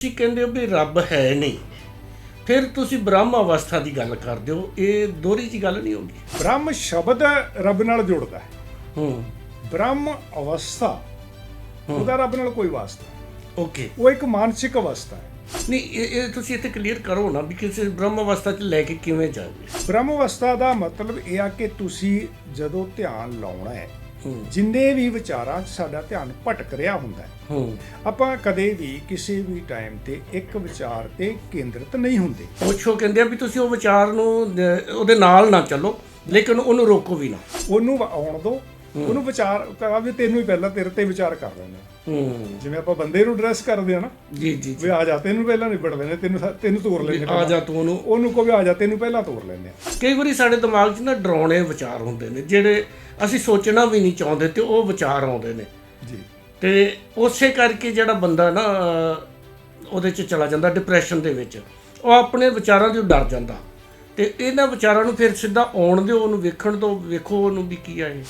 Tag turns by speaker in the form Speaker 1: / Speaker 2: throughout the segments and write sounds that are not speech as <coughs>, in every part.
Speaker 1: ਤੁਸੀਂ ਕਹਿੰਦੇ ਹੋ ਵੀ ਰੱਬ ਹੈ ਨਹੀਂ। ਫਿਰ ਤੁਸੀਂ ਬ੍ਰਹਮ ਅਵਸਥਾ ਦੀ ਗੱਲ ਕਰਦੇ ਹੋ ਇਹ ਦੋਹਰੀ ਜੀ ਗੱਲ ਨਹੀਂ ਹੋਗੀ
Speaker 2: ਬ੍ਰਹਮ ਸ਼ਬਦ ਰੱਬ ਨਾਲ ਜੁੜਦਾ ਹੈ।
Speaker 1: ਹੂੰ।
Speaker 2: ਬ੍ਰਹਮ ਅਵਸਥਾ ਉਹਦਾ ਰੱਬ ਨਾਲ ਕੋਈ ਵਾਸਤਾ ਨਹੀਂ।
Speaker 1: ਓਕੇ।
Speaker 2: ਉਹ ਇੱਕ ਮਾਨਸਿਕ ਅਵਸਥਾ ਹੈ।
Speaker 1: ਨਹੀਂ ਇਹ ਇਹ ਤੁਸੀਂ ਇੱਥੇ ਕਲੀਅਰ ਕਰੋ ਨਾ ਵੀ ਕਿਸੇ ਬ੍ਰਹਮ ਅਵਸਥਾ 'ਚ ਲੈ ਕੇ ਕਿਵੇਂ ਜਾਓਗੇ।
Speaker 2: ਬ੍ਰਹਮ ਅਵਸਥਾ ਦਾ ਮਤਲਬ ਇਹ ਆ ਕਿ ਤੁਸੀਂ ਜਦੋਂ ਧਿਆਨ ਲਾਉਣਾ ਹੈ
Speaker 1: ਹੂੰ
Speaker 2: ਜਿੰਨੇ ਵੀ ਵਿਚਾਰਾਂ 'ਚ ਸਾਡਾ ਧਿਆਨ ਭਟਕ ਰਿਹਾ ਹੁੰਦਾ ਹੈ ਆਪਾਂ ਕਦੇ ਵੀ ਕਿਸੇ ਵੀ ਟਾਈਮ ਤੇ ਇੱਕ ਵਿਚਾਰ ਤੇ ਕੇਂਦਰਿਤ ਨਹੀਂ ਹੁੰਦੇ।
Speaker 1: ਪੁੱਛੋ ਕਹਿੰਦੇ ਆ ਵੀ ਤੁਸੀਂ ਉਹ ਵਿਚਾਰ ਨੂੰ ਉਹਦੇ ਨਾਲ ਨਾ ਚੱਲੋ ਲੇਕਿਨ ਉਹਨੂੰ ਰੋਕੋ ਵੀ ਨਾ।
Speaker 2: ਉਹਨੂੰ ਆਉਣ ਦਿਓ ਉਹਨੂੰ ਵਿਚਾਰ ਕਰਾ ਵੀ ਤੈਨੂੰ ਹੀ ਪਹਿਲਾਂ ਤੇਰੇ ਤੇ ਵਿਚਾਰ ਕਰ ਲੈਣਾ ਜਿਵੇਂ ਆਪਾਂ ਬੰਦੇ ਨੂੰ ਡਰੈਸ ਕਰਦੇ ਆ ਨਾ
Speaker 1: ਜੀ ਜੀ
Speaker 2: ਵੀ ਆ ਜਾ ਤੈਨੂੰ ਪਹਿਲਾਂ ਨਿਬੜ ਲੈਣੇ ਤੈਨੂੰ ਤੈਨੂੰ ਤੋੜ ਲੈਣੇ
Speaker 1: ਆ ਜਾ ਤੂੰ ਉਹਨੂੰ।
Speaker 2: ਉਹਨੂੰ ਕਹੋ ਵੀ ਆ ਜਾ ਤੈਨੂੰ ਪਹਿਲਾਂ ਤੋੜ ਲੈਣੇ ਆ।
Speaker 1: ਕਈ ਵਾਰੀ ਸਾਡੇ ਦਿਮਾਗ 'ਚ ਨਾ ਡਰਾਉਣੇ ਵਿਚਾਰ ਹੁੰਦੇ ਨੇ ਜਿਹੜੇ ਅਸੀਂ ਸੋਚਣਾ ਵੀ ਨਹੀਂ ਚਾਹੁੰਦੇ ਤੇ ਉਹ ਵਿਚਾਰ ਆਉਂਦੇ ਨੇ।
Speaker 2: ਜੀ।
Speaker 1: ਤੇ ਉਸੇ ਕਰਕੇ ਜਿਹੜਾ ਬੰਦਾ ਨਾ ਉਹਦੇ 'ਚ ਚਲਾ ਜਾਂਦਾ ਡਿਪਰੈਸ਼ਨ ਦੇ ਵਿੱਚ ਉਹ ਆਪਣੇ ਵਿਚਾਰਾਂ ਤੋਂ ਡਰ ਜਾਂਦਾ। ਤੇ ਇਹਨਾਂ ਵਿਚਾਰਾਂ ਨੂੰ ਫਿਰ ਸਿੱਧਾ ਆਉਣ ਦਿਓ ਉਹਨੂੰ ਵੇਖਣ ਤੋਂ ਵੇਖੋ ਉਹਨੂੰ ਵੀ ਕੀ ਆ ਇਹ।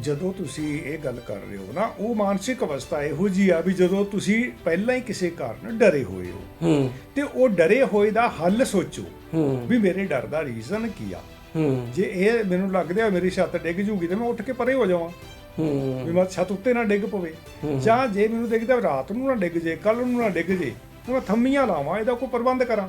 Speaker 2: ਜਦੋਂ ਤੁਸੀਂ ਇਹ ਗੱਲ ਕਰ ਰਹੇ ਹੋ ਨਾ ਉਹ ਮਾਨਸਿਕ ਅਵਸਥਾ ਇਹੋ ਜੀ ਆ ਵੀ ਜਦੋਂ ਤੁਸੀਂ ਪਹਿਲਾਂ ਹੀ ਕਿਸੇ ਕਾਰਨ ਡਰੇ ਹੋਏ ਹੋ। ਤੇ ਉਹ ਡਰੇ ਹੋਏ ਦਾ ਹੱਲ ਸੋਚੋ ਵੀ ਮੇਰੇ ਡਰ ਦਾ ਰੀਜ਼ਨ ਕੀ ਆ। ਜੇ ਇਹ ਮੈਨੂੰ ਲੱਗਦਾ ਮੇਰੀ ਛੱਤ ਡਿੱਗ ਜੂਗੀ ਤੇ ਮੈਂ ਉੱਠ ਕੇ ਪਰੇ ਹੋ ਜਾਵਾਂ। ਵੀ ਮੈਂ ਛੱਤ ਉੱਤੇ ਨਾ ਡਿੱਗ ਪਵੇ। ਜਾਂ ਜੇ ਮੈਨੂੰ ਦਿਖਦਾ ਰਾਤ ਨੂੰ ਨਾ ਡਿੱਗ ਜੇ ਕੱਲ ਨੂੰ ਨਾ ਡਿੱਗ ਜੇ ਤਾਂ ਮੈਂ ਥੰਮੀਆਂ ਲਾਵਾਂ ਇਹਦਾ ਕੋਈ ਪ੍ਰਬੰਧ ਕਰਾਂ।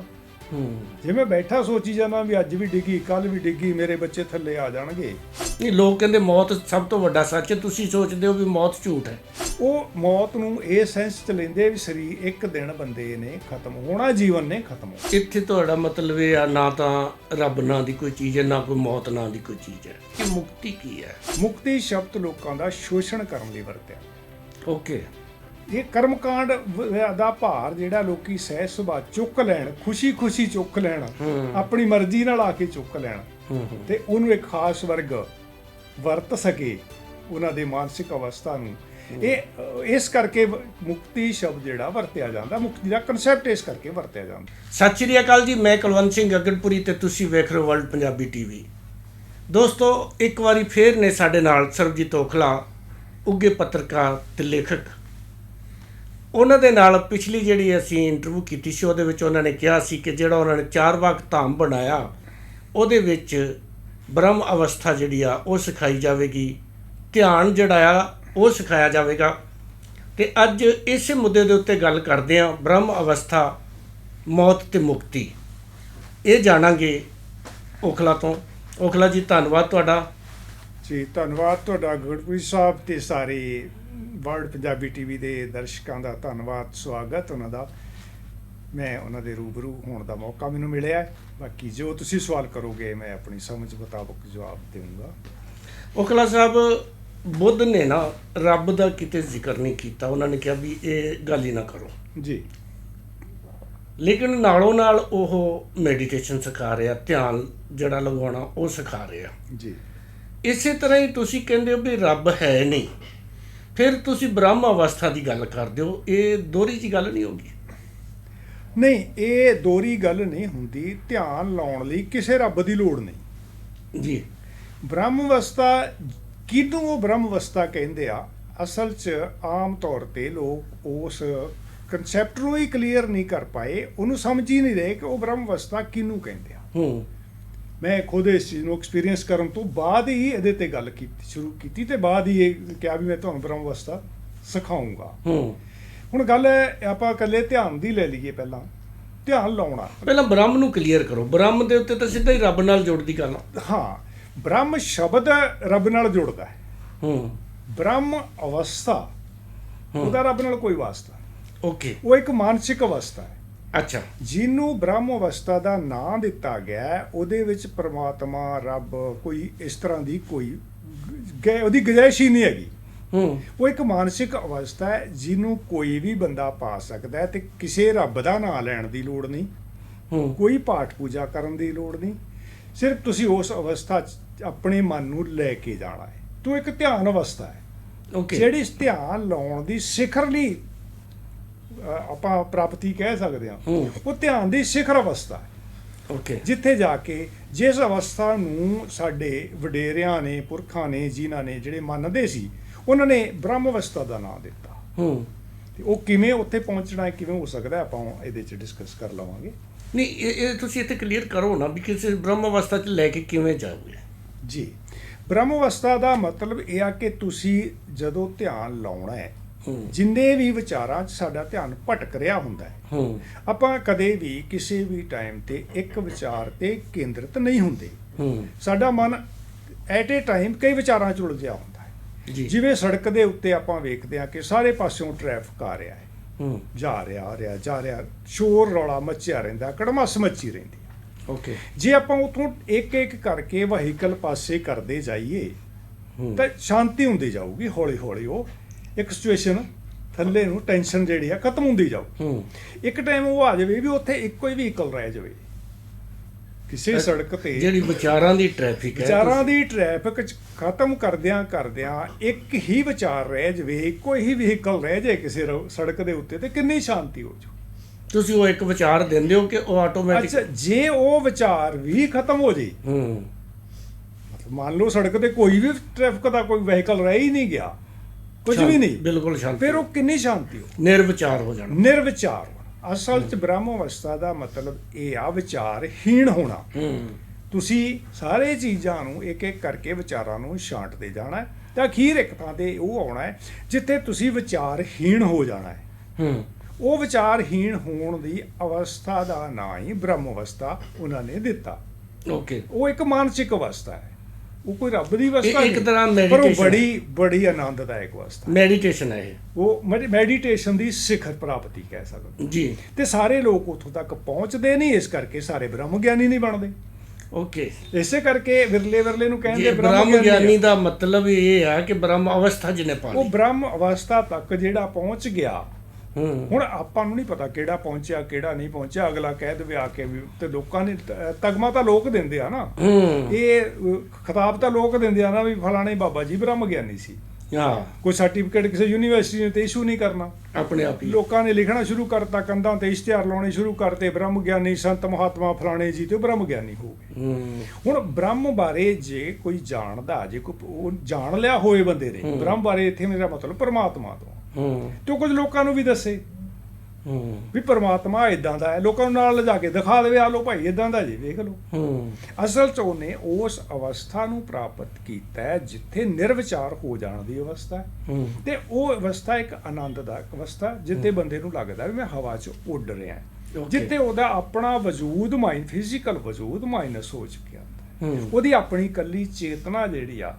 Speaker 2: ਜੇ ਮੈਂ ਬੈਠਾ ਸੋਚੀ ਜਾਂਦਾ ਵੀ ਅੱਜ ਵੀ ਡਿੱਗੀ ਕੱਲ ਵੀ ਡਿੱਗੀ ਮੇਰੇ ਬੱਚੇ ਥੱਲੇ ਆ ਜਾਣਗੇ।
Speaker 1: ਇਹ ਲੋਕ ਕਹਿੰਦੇ ਮੌਤ ਸਭ ਤੋਂ ਵੱਡਾ ਸੱਚ ਹੈ। ਤੁਸੀਂ ਸੋਚਦੇ ਹੋ ਵੀ ਮੌਤ ਝੂਠ ਹੈ।
Speaker 2: ਉਹ ਮੌਤ ਨੂੰ ਇਹ ਸੈਂਸ ਚ ਲੈਂਦੇ ਵੀ ਸਰੀਰ ਇੱਕ ਦਿਨ ਬੰਦੇ ਨੇ ਖਤਮ ਹੋਣਾ ਜੀਵਨ ਨੇ ਖਤਮ ਹੋਣਾ।
Speaker 1: ਇੱਥੇ ਤੁਹਾਡਾ ਮਤਲਬ ਇਹ ਆ ਨਾ ਤਾਂ ਰੱਬ ਨਾਂ ਦੀ ਕੋਈ ਚੀਜ਼ ਹੈ ਨਾ ਕੋਈ ਮੌਤ ਨਾਂ ਦੀ ਕੋਈ ਚੀਜ਼ ਹੈ। ਕਿ ਮੁਕਤੀ ਕੀ ਹੈ?
Speaker 2: ਮੁਕਤੀ ਸ਼ਬਦ ਲੋਕਾਂ ਦਾ ਸ਼ੋਸ਼ਣ ਕਰਨ ਲਈ ਵਰਤਿਆ।
Speaker 1: ਓਕੇ
Speaker 2: ਇਹ ਕਰਮਕਾਂਡ ਵ- ਦਾ ਭਾਰ ਜਿਹੜਾ ਲੋਕੀ ਸਹਿ ਸੁਭਾ ਚੁੱਕ ਲੈਣ ਖੁਸ਼ੀ-ਖੁਸ਼ੀ ਚੁੱਕ ਲੈਣ ਆਪਣੀ ਮਰਜ਼ੀ ਨਾਲ ਆ ਕੇ ਚੁੱਕ ਲੈਣ। ਤੇ ਉਹਨੂੰ ਇੱਕ ਖਾਸ ਵਰਗ ਵਰਤ ਸਕੇ ਉਹਨਾਂ ਦੇ ਮਾਨਸਿਕ ਅਵਸਥਾ ਨੂੰ। ਇਹ ਇਸ ਕਰਕੇ ਮੁਕਤੀ ਸ਼ਬਦ ਜਿਹੜਾ ਵਰਤਿਆ ਜਾਂਦਾ ਮੁਕਤੀ ਦਾ ਕਨਸੈਪਟ ਇਸ ਕਰਕੇ ਵਰਤਿਆ ਜਾਂਦਾ।
Speaker 1: ਸਤਿ ਸ਼੍ਰੀ ਅਕਾਲ ਜੀ ਮੈਂ ਕੁਲਵੰਤ ਸਿੰਘ ਅਗਨਪੁਰੀ ਤੇ ਤੁਸੀਂ ਵੇਖ ਰਹੇ ਹੋ ਵਰਲਡ ਪੰਜਾਬੀ ਟੀਵੀ। ਦੋਸਤੋ ਇੱਕ ਵਾਰੀ ਫੇਰ ਨੇ ਸਾਡੇ ਨਾਲ ਸਰਬਜੀਤ ਔਖਲਾ ਉੱਗੇ ਪੱਤਰਕਾਰ ਤੇ ਲੇਖਕ ਉਹਨਾਂ ਦੇ ਨਾਲ ਪਿਛਲੀ ਜਿਹੜੀ ਅਸੀਂ ਇੰਟਰਵਿਊ ਕੀਤੀ ਸੀ, ਉਹਦੇ ਵਿੱਚ ਉਹਨਾਂ ਨੇ ਕਿਹਾ ਸੀ ਕਿ ਜਿਹੜਾ ਉਹਨਾਂ ਨੇ ਚਾਰ ਵਾਕ ਧਾਮ ਬਣਾਇਆ, ਉਹਦੇ ਵਿੱਚ ਬ੍ਰਹਮ ਅਵਸਥਾ ਜਿਹੜੀ ਆ, ਉਹ ਸਿਖਾਈ ਜਾਵੇਗੀ। ਧਿਆਨ ਜਿਹੜਾ ਆ, ਉਹ ਸਿਖਾਇਆ ਜਾਵੇਗਾ। ਤੇ ਅੱਜ ਇਸ ਮੁੱਦੇ ਦੇ ਉੱਤੇ ਗੱਲ ਕਰਦੇ ਹਾਂ, ਬ੍ਰਹਮ ਅਵਸਥਾ, ਮੌਤ ਤੇ ਮੁਕਤੀ। ਇਹ ਜਾਣਾਂਗੇ ਓਖਲਾ ਤੋਂ। ਓਖਲਾ ਜੀ, ਧੰਨਵਾਦ ਤੁਹਾਡਾ।
Speaker 2: ਜੀ, ਧੰਨਵਾਦ ਤੁਹਾਡਾ ਗੁਰਪ੍ਰੀਤ ਸਾਹਿਬ ਤੇ ਸਾਰੇ ਵਰਲਡ ਪੰਜਾਬੀ ਟੀਵੀ ਦੇ ਦਰਸ਼ਕਾਂ ਦਾ ਧੰਨਵਾਦ ਸਵਾਗਤ। ਉਹਨਾਂ ਦਾ ਮੈਂ ਉਹਨਾਂ ਦੇ ਰੂਬਰੂ ਹੋਣ ਦਾ ਮੌਕਾ ਮੈਨੂੰ ਮਿਲਿਆ। ਬਾਕੀ ਜੋ ਤੁਸੀਂ ਸਵਾਲ ਕਰੋਗੇ ਮੈਂ ਆਪਣੀ ਸਮਝ ਮੁਤਾਬਕ ਜਵਾਬ ਦੇਵਾਂਗਾ
Speaker 1: ਔਖਲਾ ਸਾਹਿਬ ਬੁੱਧ ਨੇ ਨਾ ਰੱਬ ਦਾ ਕਿਤੇ ਜ਼ਿਕਰ ਨਹੀਂ ਕੀਤਾ। ਉਹਨਾਂ ਨੇ ਕਿਹਾ ਵੀ ਇਹ ਗੱਲ ਹੀ ਨਾ ਕਰੋ।
Speaker 2: ਜੀ।
Speaker 1: ਲੇਕਿਨ ਨਾਲੋਂ ਨਾਲ ਉਹ ਮੈਡੀਟੇਸ਼ਨ ਸਿਖਾ ਰਿਹਾ ਧਿਆਨ ਜਿਹੜਾ ਲਗਾਉਣਾ ਉਹ ਸਿਖਾ ਰਿਹਾ।
Speaker 2: ਜੀ।
Speaker 1: ਇਸੇ ਤਰ੍ਹਾਂ ਹੀ ਤੁਸੀਂ ਕਹਿੰਦੇ ਹੋ ਵੀ ਰੱਬ ਹੈ ਨਹੀਂ। ਫਿਰ ਤੁਸੀਂ ਬ੍ਰਹਮ ਅਵਸਥਾ ਦੀ ਗੱਲ ਕਰਦੇ ਹੋ ਇਹ ਦੋਹਰੀ ਜੀ ਗੱਲ ਨਹੀਂ ਹੋਗੀ
Speaker 2: ਨਹੀਂ ਇਹ ਦੋਰੀ ਗੱਲ ਨਹੀਂ ਹੁੰਦੀ ਧਿਆਨ ਲਾਉਣ ਲਈ ਕਿਸੇ ਰੱਬ ਦੀ ਲੋੜ ਨਹੀਂ।
Speaker 1: ਜੀ।
Speaker 2: ਬ੍ਰਹਮ ਅਵਸਥਾ ਕਿਹਨੂੰ ਉਹ ਬ੍ਰਹਮ ਅਵਸਥਾ ਕਹਿੰਦੇ ਆ? ਅਸਲ 'ਚ ਆਮ ਤੌਰ ਤੇ ਲੋਕ ਉਸ ਕਨਸੈਪਟ ਨੂੰ ਹੀ ਕਲੀਅਰ ਨਹੀਂ ਕਰ ਪਾਏ ਉਹਨੂੰ ਸਮਝ ਹੀ ਨਹੀਂ ਰਹੇ ਕਿ ਉਹ ਬ੍ਰਹਮ ਅਵਸਥਾ ਕਿਹਨੂੰ ਕਹਿੰਦੇ ਆ।
Speaker 1: ਹੂੰ।
Speaker 2: ਮੈਂ ਖੁਦ ਇਸ ਚੀਜ਼ ਨੂੰ ਐਕਸਪੀਰੀਅੰਸ ਕਰਨ ਤੋਂ ਬਾਅਦ ਹੀ ਇਹਦੇ ਤੇ ਗੱਲ ਕੀਤੀ ਸ਼ੁਰੂ ਕੀਤੀ ਤੇ ਬਾਅਦ ਹੀ ਇਹ ਕਿਹਾ ਵੀ ਮੈਂ ਤੁਹਾਨੂੰ ਬ੍ਰਹਮ ਅਵਸਥਾ ਸਿਖਾਉਂਗਾ।
Speaker 1: ਹੂੰ।
Speaker 2: ਹੁਣ ਗੱਲ ਹੈ, ਆਪਾਂ ਇਕੱਲੇ ਧਿਆਨ ਦੀ ਲੈ ਲਈਏ ਪਹਿਲਾਂ। ਧਿਆਨ ਲਾਉਣਾ।
Speaker 1: ਪਹਿਲਾਂ ਬ੍ਰਹਮ ਨੂੰ ਕਲੀਅਰ ਕਰੋ। ਬ੍ਰਹਮ ਦੇ ਉੱਤੇ ਤਾਂ ਸਿੱਧਾ ਹੀ ਰੱਬ ਨਾਲ ਜੁੜਦੀ ਗੱਲ।
Speaker 2: ਹਾਂ ਬ੍ਰਹਮ ਸ਼ਬਦ ਰੱਬ ਨਾਲ ਜੁੜਦਾ ਹੈ।
Speaker 1: ਹੂੰ।
Speaker 2: ਬ੍ਰਹਮ ਅਵਸਥਾ ਉਹਦਾ ਰੱਬ ਨਾਲ ਕੋਈ ਵਾਸਤਾ।
Speaker 1: ਓਕੇ।
Speaker 2: ਉਹ ਇੱਕ ਮਾਨਸਿਕ ਅਵਸਥਾ ਹੈ।
Speaker 1: ਅੱਛਾ।
Speaker 2: ਜਿਹਨੂੰ ਬ੍ਰਹਮ ਅਵਸਥਾ ਦਾ ਨਾਂ ਦਿੱਤਾ ਗਿਆ ਉਹਦੇ ਵਿੱਚ ਪ੍ਰਮਾਤਮਾ ਰੱਬ ਕੋਈ ਇਸ ਤਰ੍ਹਾਂ ਦੀ ਕੋਈ ਗੈ ਉਹਦੀ ਗੁੰਜਾਇਸ਼ ਹੀ ਨਹੀਂ ਹੈਗੀ।
Speaker 1: ਹੂੰ।
Speaker 2: ਉਹ ਇੱਕ ਮਾਨਸਿਕ ਅਵਸਥਾ ਹੈ ਜਿਹਨੂੰ ਕੋਈ ਵੀ ਬੰਦਾ ਪਾ ਸਕਦਾ ਹੈ ਤੇ ਕਿਸੇ ਰੱਬ ਦਾ ਨਾਮ ਲੈਣ ਦੀ ਲੋੜ ਨਹੀਂ।
Speaker 1: ਹੂੰ।
Speaker 2: ਕੋਈ ਪਾਠ ਪੂਜਾ ਕਰਨ ਦੀ ਲੋੜ ਨਹੀਂ। ਸਿਰਫ ਤੁਸੀਂ ਉਸ ਅਵਸਥਾ 'ਚ ਆਪਣੇ ਮਨ ਨੂੰ ਲੈ ਕੇ ਜਾਣਾ ਹੈ। ਤੋ ਇੱਕ ਧਿਆਨ ਅਵਸਥਾ ਹੈ।
Speaker 1: ਓਕੇ।
Speaker 2: ਜਿਹੜੀ ਧਿਆਨ ਲਾਉਣ ਦੀ ਸਿਖਰਲੀ ਅ, ਆਪਾਂ ਪ੍ਰਾਪਤੀ ਕਹਿ ਸਕਦੇ ਹਾਂ। ਉਹ ਧਿਆਨ ਦੀ ਸਿਖਰ ਅਵਸਥਾ ਹੈ।
Speaker 1: ਓਕੇ।
Speaker 2: ਜਿੱਥੇ ਜਾ ਕੇ ਜਿਸ ਅਵਸਥਾ ਨੂੰ ਸਾਡੇ ਵਡੇਰਿਆਂ ਨੇ ਪੁਰਖਾਂ ਨੇ ਜਿਨ੍ਹਾਂ ਨੇ ਜਿਹੜੇ ਮੰਨਦੇ ਸੀ ਉਹਨਾਂ ਨੇ ਬ੍ਰਹਮ ਅਵਸਥਾ ਦਾ ਨਾਮ ਦਿੱਤਾ।
Speaker 1: ਹੂੰ।
Speaker 2: ਤੇ ਉਹ ਕਿਵੇਂ ਉੱਥੇ ਪਹੁੰਚਣਾ ਹੈ ਕਿਵੇਂ ਹੋ ਸਕਦਾ ਆਪਾਂ ਇਹਦੇ 'ਚ ਡਿਸਕਸ ਕਰ ਲਵਾਂਗੇ।
Speaker 1: ਨਹੀਂ ਇਹ ਤੁਸੀਂ ਇੱਥੇ ਕਲੀਅਰ ਕਰੋ ਨਾ ਵੀ ਕਿਸੇ ਬ੍ਰਹਮ ਅਵਸਥਾ ਚ ਲੈ ਕੇ ਕਿਵੇਂ ਜਾਓਗੇ।
Speaker 2: ਜੀ। ਬ੍ਰਹਮ ਅਵਸਥਾ ਦਾ ਮਤਲਬ ਇਹ ਆ ਕਿ ਤੁਸੀਂ ਜਦੋਂ ਧਿਆਨ ਲਾਉਣਾ ਹੂੰ ਜਿੰਨੇ ਵੀ ਵਿਚਾਰਾਂ 'ਚ ਸਾਡਾ ਧਿਆਨ ਭਟਕ ਰਿਹਾ ਹੁੰਦਾ ਹੈ ਆਪਾਂ ਕਦੇ ਵੀ ਕਿਸੇ ਵੀ ਟਾਈਮ ਤੇ ਇੱਕ ਵਿਚਾਰ ਤੇ ਕੇਂਦਰਿਤ ਨਹੀਂ ਹੁੰਦੇ। ਸਾਡਾ ਮਨ ਐਟ ਏ ਟਾਈਮ ਕਈ ਵਿਚਾਰਾਂ 'ਚ ਉਲਝਿਆ ਹੁੰਦਾ ਹੈ। ਜਿਵੇਂ ਸੜਕ ਦੇ ਉੱਤੇ ਆਪਾਂ ਵੇਖਦੇ ਹਾਂ ਕਿ ਸਾਰੇ ਪਾਸਿਓਂ ਟ੍ਰੈਫਿਕ ਆ ਰਿਹਾ ਹੈ। ਜਾ ਰਿਹਾ ਆ ਰਿਹਾ ਜਾ ਰਿਹਾ ਸ਼ੋਰ ਰੌਲਾ ਮੱਚਿਆ ਰਹਿੰਦਾ ਕੜਮਸ ਮੱਚੀ ਰਹਿੰਦੀ।
Speaker 1: ਓਕੇ
Speaker 2: ਜੇ ਆਪਾਂ ਉਥੋਂ ਇੱਕ ਇੱਕ ਕਰਕੇ ਵਹੀਕਲ ਪਾਸੇ ਕਰਦੇ ਜਾਈਏ ਤਾਂ ਸ਼ਾਂਤੀ ਹੁੰਦੀ ਜਾਊਗੀ ਹੌਲੀ ਹੌਲੀ ਉਹ ਇੱਕ ਸਿਚੁਏਸ਼ਨ ਥੱਲੇ ਨੂੰ ਟੈਨਸ਼ਨ ਜਿਹੜੀ ਆ ਖਤਮ ਹੁੰਦੀ ਜਾਊ।
Speaker 1: ਹੂੰ।
Speaker 2: ਇੱਕ ਟਾਈਮ ਉਹ ਆ ਜਾਵੇ ਵੀ ਉੱਥੇ ਇੱਕੋ ਹੀ ਵਹੀਕਲ ਰਹਿ ਜਾਵੇ। ਕਿਸੇ ਸੜਕ ਤੇ
Speaker 1: ਜਿਹੜੀ ਵਿਚਾਰਾਂ ਦੀ ਟ੍ਰੈਫਿਕ ਹੈ
Speaker 2: ਵਿਚਾਰਾਂ ਦੀ ਟ੍ਰੈਫਿਕ ਖਤਮ ਕਰਦਿਆਂ ਕਰਦਿਆਂ ਇੱਕ ਹੀ ਵਿਚਾਰ ਰਹਿ ਜਾਵੇ ਇੱਕੋ ਹੀ ਵਹੀਕਲ ਰਹਿ ਜਾਏ ਕਿਸੇ ਸੜਕ ਦੇ ਉੱਤੇ ਤੇ ਕਿੰਨੀ ਸ਼ਾਂਤੀ ਹੋ ਜਾਊ।
Speaker 1: ਤੁਸੀਂ ਉਹ ਇੱਕ ਵਿਚਾਰ ਦਿੰਦੇ ਹੋ ਕਿ ਉਹ ਆਟੋਮੈਟਿਕ
Speaker 2: ਅੱਛਾ ਜੇ ਉਹ ਵਿਚਾਰ ਵੀ ਖਤਮ ਹੋ ਜੇ
Speaker 1: ਹੂੰ।
Speaker 2: ਮਤਲਬ ਮੰਨ ਲਓ ਸੜਕ ਤੇ ਕੋਈ ਵੀ ਟ੍ਰੈਫਿਕ ਦਾ ਕੋਈ ਵਹੀਕਲ ਰਹਿ ਹੀ ਨਹੀਂ ਗਿਆ। ਕੁਝ ਵੀ ਨਹੀਂ।
Speaker 1: ਬਿਲਕੁਲ ਸ਼ਾਂਤੀ।
Speaker 2: ਫਿਰ ਉਹ ਕਿੰਨੀ ਸ਼ਾਂਤੀ ਹੋ
Speaker 1: ਨਿਰਵਿਚਾਰ ਹੋ ਜਾਣਾ।
Speaker 2: ਨਿਰਵਿਚਾਰ ਹੋਣਾ। ਅਸਲ ਚ ਬ੍ਰਹਮ ਅਵਸਥਾ ਦਾ ਮਤਲਬ ਇਹ ਆ ਵਿਚਾਰਹੀਣ ਹੋਣਾ।
Speaker 1: ਹੂੰ।
Speaker 2: ਤੁਸੀਂ ਸਾਰੇ ਚੀਜ਼ਾਂ ਨੂੰ ਇੱਕ ਇੱਕ ਕਰਕੇ ਵਿਚਾਰਾਂ ਨੂੰ ਛਾਂਟਦੇ ਜਾਣਾ ਹੈ ਤੇ ਅਖੀਰ ਇੱਕ ਥਾਂ ਤੇ ਉਹ ਆਉਣਾ ਹੈ ਜਿੱਥੇ ਤੁਸੀਂ ਵਿਚਾਰਹੀਣ ਹੋ ਜਾਣਾ ਹੈ।
Speaker 1: ਹੂੰ।
Speaker 2: ਉਹ ਵਿਚਾਰਹੀਣ ਹੋਣ ਦੀ ਅਵਸਥਾ ਦਾ ਨਾਂ ਹੀ ਬ੍ਰਹਮ ਅਵਸਥਾ ਉਹਨਾਂ ਨੇ ਦਿੱਤਾ।
Speaker 1: ਓਕੇ।
Speaker 2: ਉਹ ਇੱਕ ਮਾਨਸਿਕ ਅਵਸਥਾ ਹੈ। ਉਹ ਕੋਈ ਰੱਬ ਦੀ ਅਵਸਥਾ
Speaker 1: ਇੱਕ। ਤਰ੍ਹਾਂ
Speaker 2: ਪਰ ਉਹ। ਬੜੀ ਬੜੀ ਆਨੰਦਦਾਇਕ ਅਵਸਥਾ
Speaker 1: ਮੈਡੀਟੇਸ਼ਨ ਹੈ
Speaker 2: ਉਹ ਮੈਡੀਟੇਸ਼ਨ ਦੀ ਸਿਖਰ ਪ੍ਰਾਪਤੀ ਕਹਿ ਸਕਦੇ
Speaker 1: ਜੀ।
Speaker 2: ਤੇ ਸਾਰੇ ਲੋਕ ਉੱਥੋਂ ਤੱਕ ਪਹੁੰਚਦੇ ਨਹੀਂ ਇਸ ਕਰਕੇ ਸਾਰੇ ਬ੍ਰਹਮ ਗਿਆਨੀ ਨਹੀਂ ਬਣਦੇ।
Speaker 1: ਓਕੇ
Speaker 2: ਇਸੇ ਕਰਕੇ ਵਿਰਲੇ ਵਿਰਲੇ ਨੂੰ ਕਹਿੰਦੇ
Speaker 1: ਬ੍ਰਹਮ
Speaker 2: ਗਿਆਨੀ।
Speaker 1: ਦਾ ਮਤਲਬ ਇਹ ਆ ਕਿ ਬ੍ਰਹਮ ਅਵਸਥਾ ਜਿਹਨੇ ਪਾ
Speaker 2: ਉਹ ਬ੍ਰਹਮ ਅਵਸਥਾ ਤੱਕ ਜਿਹੜਾ ਪਹੁੰਚ ਗਿਆ ਹੁਣ ਆਪਾਂ ਨੂੰ ਨਹੀਂ ਪਤਾ ਕਿਹੜਾ ਪਹੁੰਚਿਆ ਕਿਹੜਾ ਨਹੀਂ ਪਹੁੰਚਿਆ। ਅਗਲਾ ਕਹਿ ਦੇਵੇ ਆ ਕੇ ਵੀ ਤੇ ਲੋਕਾਂ ਨੇ ਤਗਮਾ ਤਾਂ ਲੋਕ ਦਿੰਦੇ ਆ ਨਾ। ਇਹ ਖਿਤਾਬ ਤਾਂ ਲੋਕ ਦਿੰਦੇ ਆ ਨਾ ਵੀ ਫਲਾਣੇ ਬਾਬਾ ਜੀ ਬ੍ਰਹਮ ਗਿਆਨੀ ਸੀ।
Speaker 1: ਹਾਂ।
Speaker 2: ਕੋਈ ਸਰਟੀਫਿਕੇਟ ਕਿਸੇ ਯੂਨੀਵਰਸਿਟੀ ਨੇ ਤੇ ਇਸ਼ੂ ਨਹੀਂ ਕਰਨਾ।
Speaker 1: ਆਪਣੇ ਆਪ ਹੀ।
Speaker 2: ਲੋਕਾਂ ਨੇ ਲਿਖਣਾ ਸ਼ੁਰੂ ਕਰਤਾ ਕੰਧਾਂ ਤੇ ਇਸ਼ਤਿਹਾਰ ਲਾਉਣੇ ਸ਼ੁਰੂ ਕਰਤੇ ਬ੍ਰਹਮ ਗਿਆਨੀ ਸੰਤ ਮਹਾਤਮਾ ਫਲਾਣੇ ਜੀ ਤੇ ਬ੍ਰਹਮ ਗਿਆਨੀ ਹੋ ਗਏ। ਹੁਣ ਬ੍ਰਹਮ ਬਾਰੇ ਜੇ ਕੋਈ ਜਾਣਦਾ ਜੇ ਕੋਈ ਉਹ ਜਾਣ ਲਿਆ ਹੋਏ ਬੰਦੇ ਨੇ ਬ੍ਰਹਮ ਬਾਰੇ ਇੱਥੇ ਮੇਰਾ ਮਤਲਬ ਪਰਮਾਤਮਾ ਤੋਂ।
Speaker 1: ਹੂੰ।
Speaker 2: ਤੇ ਉਹ ਕੁਝ ਲੋਕਾਂ ਨੂੰ ਵੀ ਦੱਸੇ।
Speaker 1: ਹੂੰ।
Speaker 2: ਵੀ ਪਰਮਾਤਮਾ ਇਦਾਂ ਦਾ ਹੈ ਲੋਕਾਂ ਨੂੰ ਨਾਲ ਲਿਜਾ ਕੇ ਦਿਖਾ ਦੇਵੇ ਆ ਲੋ ਭਾਈ ਇਦਾਂ ਦਾ ਜੀ ਵੇਖ ਲਓ।
Speaker 1: ਹੂੰ।
Speaker 2: ਅਸਲ ਚ ਉਹਨੇ ਉਸ ਅਵਸਥਾ ਨੂੰ ਪ੍ਰਾਪਤ ਕੀਤਾ ਜਿੱਥੇ ਨਿਰਵਿਚਾਰ ਹੋ ਜਾਣ ਦੀ ਅਵਸਥਾ ਹੈ।
Speaker 1: ਹੂੰ।
Speaker 2: ਤੇ ਉਹ ਅਵਸਥਾ ਇੱਕ ਆਨੰਦਦਾਇਕ ਅਵਸਥਾ ਜਿੱਥੇ ਬੰਦੇ ਨੂੰ ਲੱਗਦਾ ਵੀ ਮੈਂ ਹਵਾ 'ਚ ਉੱਡ ਰਿਹਾ. ਜਿੱਥੇ ਉਹਦਾ ਆਪਣਾ ਵਜੂਦ ਮਾਈਂਡ ਫਿਜ਼ੀਕਲ ਵਜੂਦ ਮਾਈਨਸ ਹੋ ਚੁੱਕਿਆ ਹੁੰਦਾ ਹੈ।
Speaker 1: ਹੂੰ।
Speaker 2: ਉਹਦੀ ਆਪਣੀ ਕੱਲੀ ਚੇਤਨਾ ਜਿਹੜੀ ਆ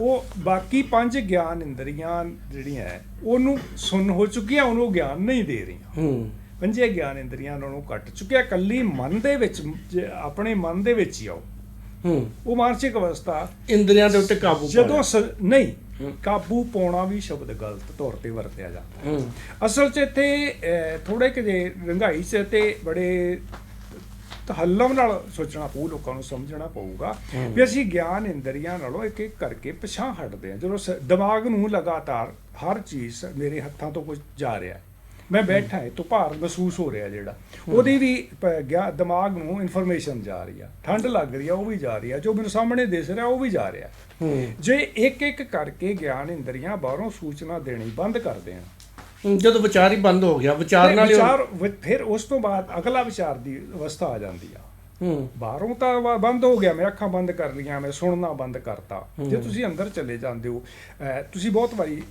Speaker 2: ਉਹ ਬਾਕੀ ਪੰਜ ਗਿਆਨ ਇੰਦਰੀਆਂ ਜਿਹੜੀਆਂ ਉਹਨੂੰ ਸੁਣ ਹੋ ਚੁੱਕੀਆਂ ਉਹਨੂੰ ਗਿਆਨ ਨਹੀਂ ਦੇ ਰਹੀਆਂ।
Speaker 1: ਹੂੰ।
Speaker 2: ਪੰਜੇ ਗਿਆਨ ਇੰਦਰੀਆਂ ਨਾਲੋਂ ਘਟ ਚੁੱਕਿਆ ਕੱਲੀ ਮਨ ਦੇ ਵਿੱਚ ਆਪਣੇ ਮਨ ਦੇ ਵਿੱਚ ਹੀ ਆਓ
Speaker 1: ਹੂੰ।
Speaker 2: ਉਹ ਮਾਨਸਿਕ ਅਵਸਥਾ।
Speaker 1: ਇੰਦਰੀਆਂ ਦੇ ਉੱਤੇ ਕਾਬੂ
Speaker 2: ਜਦੋਂ ਨਹੀਂ। ਕਾਬੂ ਪਾਉਣਾ ਵੀ ਸ਼ਬਦ ਗਲਤ ਤੌਰ ਤੇ ਵਰਤਿਆ ਜਾਂਦਾ
Speaker 1: ਹੂੰ।
Speaker 2: ਅਸਲ 'ਚ ਇੱਥੇ ਥੋੜੇ ਕਿ ਜੇ ਰੰਗਾਈ 'ਚ ਤੇ ਬੜੇ ਤਹੱਲਮ ਨਾਲ ਸੋਚਣਾ ਪਊ ਲੋਕਾਂ ਨੂੰ ਸਮਝਣਾ ਪਊਗਾ। ਵੀ ਅਸੀਂ ਗਿਆਨ ਇੰਦਰੀਆਂ ਨਾਲੋਂ ਇੱਕ ਇੱਕ ਕਰਕੇ ਪਿਛਾਂ ਹਟਦੇ ਹਾਂ। ਜਦੋਂ ਸ- ਦਿਮਾਗ ਨੂੰ ਲਗਾਤਾਰ ਹਰ ਚੀਜ਼ ਮੇਰੇ ਹੱਥਾਂ ਤੋਂ ਕੁਝ ਜਾ ਰਿਹਾ ਹੈ। ਮੈਂ ਬੈਠਾ ਹੈ ਤੋਂ ਭਾਰ ਮਹਿਸੂਸ ਹੋ ਰਿਹਾ ਜਿਹੜਾ। ਉਹਦੀ ਵੀ ਪ- ਗਿਆ ਦਿਮਾਗ ਨੂੰ ਇਨਫੋਰਮੇਸ਼ਨ ਜਾ ਰਹੀ ਆ। ਠੰਡ ਲੱਗ ਰਹੀ ਆ ਉਹ ਵੀ ਜਾ ਰਹੀ ਆ। ਜੋ ਮੇਰੇ ਸਾਹਮਣੇ ਦਿਸ ਰਿਹਾ ਉਹ ਵੀ ਜਾ ਰਿਹਾ। ਜੇ ਇੱਕ ਇੱਕ ਕਰਕੇ ਗਿਆਨ ਇੰਦਰੀਆਂ ਬਾਹਰੋਂ ਸੂਚਨਾ ਦੇਣੀ ਬੰਦ ਕਰ ਦੇਣ
Speaker 1: ਜਦੋਂ ਵਿਚਾਰ ਹੀ ਬੰਦ ਹੋ ਗਿਆ ਵਿਚਾਰ ਨਾਲ
Speaker 2: ਵਿਚਾਰ ਫਿਰ ਉਸ ਤੋਂ ਬਾਅਦ ਅਗਲਾ ਵਿਚਾਰ ਦੀ ਅਵਸਥਾ ਆ ਜਾਂਦੀ ਆ।
Speaker 1: ਹੂੰ।
Speaker 2: ਬਾਹਰੋਂ ਤਾਂ ਬੰਦ ਹੋ ਗਿਆ ਮੈਂ ਅੱਖਾਂ ਬੰਦ ਕਰ ਲਈਆਂ ਮੈਂ ਸੁਣਨਾ ਬੰਦ ਕਰਤਾ। ਜੇ। ਤੁਸੀਂ ਅੰਦਰ ਚਲੇ ਜਾਂਦੇ ਹੋ ਤੁਸੀਂ ਬਹੁਤ ਵਾਰੀ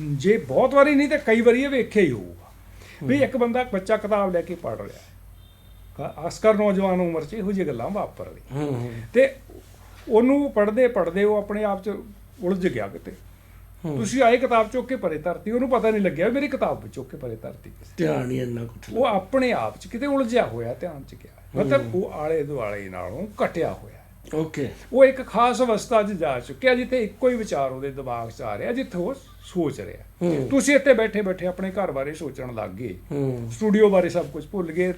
Speaker 2: ਜੇ ਬਹੁਤ ਵਾਰੀ ਨਹੀਂ ਤੇ ਕਈ ਵਾਰੀ ਇਹ ਵੇਖਿਆ ਹੀ ਹੋਊਗਾ। ਵੀ ਇੱਕ ਬੰਦਾ ਬੱਚਾ ਕਿਤਾਬ ਲੈ ਕੇ ਪੜ੍ਹ ਰਿਹਾ ਅਸਕਰ ਨੌਜਵਾਨ ਉਮਰ 'ਚ ਇਹੋ ਜਿਹੀ ਗੱਲਾਂ ਵਾਪਰ ਰਹੀ ਤੇ ਉਹਨੂੰ ਪੜ੍ਹਦੇ ਪੜ੍ਹਦੇ ਉਹ ਆਪਣੇ ਆਪ 'ਚ ਉਲਝ ਗਿਆ ਕਿਤੇ। ਤੁਸੀਂ ਆਏ ਕਿਤਾਬ ਚੁੱਕ ਕੇ ਪਰੇ ਧਰਤੀ ਉਹਨੂੰ ਪਤਾ ਨਹੀਂ ਲੱਗਿਆ ਮੇਰੀ ਕਿਤਾਬ ਚੁੱਕ ਕੇ ਪਰੇ ਧਰਤੀ
Speaker 1: ਧਿਆਨ ਹੀ ਇੰਨਾ ਕੁਝ
Speaker 2: ਉਹ ਆਪਣੇ ਆਪ 'ਚ ਕਿਤੇ ਉਲਝਿਆ ਹੋਇਆ ਧਿਆਨ 'ਚ ਗਿਆ। ਮਤਲਬ ਉਹ ਆਲੇ ਦੁਆਲੇ ਨਾਲੋਂ ਘਟਿਆ ਹੋਇਆ।
Speaker 1: ਓਕੇ।
Speaker 2: ਉਹ ਇੱਕ ਖਾਸ ਅਵਸਥਾ 'ਚ ਜਾ ਚੁੱਕਿਆ ਜਿੱਥੇ ਇੱਕੋ ਹੀ ਵਿਚਾਰ ਉਹਦੇ ਦਿਮਾਗ 'ਚ ਆ ਰਿਹਾ ਜਿੱਥੇ ਉਹ ਸੋਚ ਰਿਹਾ। ਤੁਸੀਂ ਇੱਥੇ ਬੈਠੇ ਬੈਠੇ ਆਪਣੇ ਘਰ ਬਾਰੇ ਸੋਚਣ ਲੱਗ ਗਏ। ਸਟੂਡੀਓ ਬਾਰੇ ਸਭ ਕੁਝ ਭੁੱਲ ਗਏ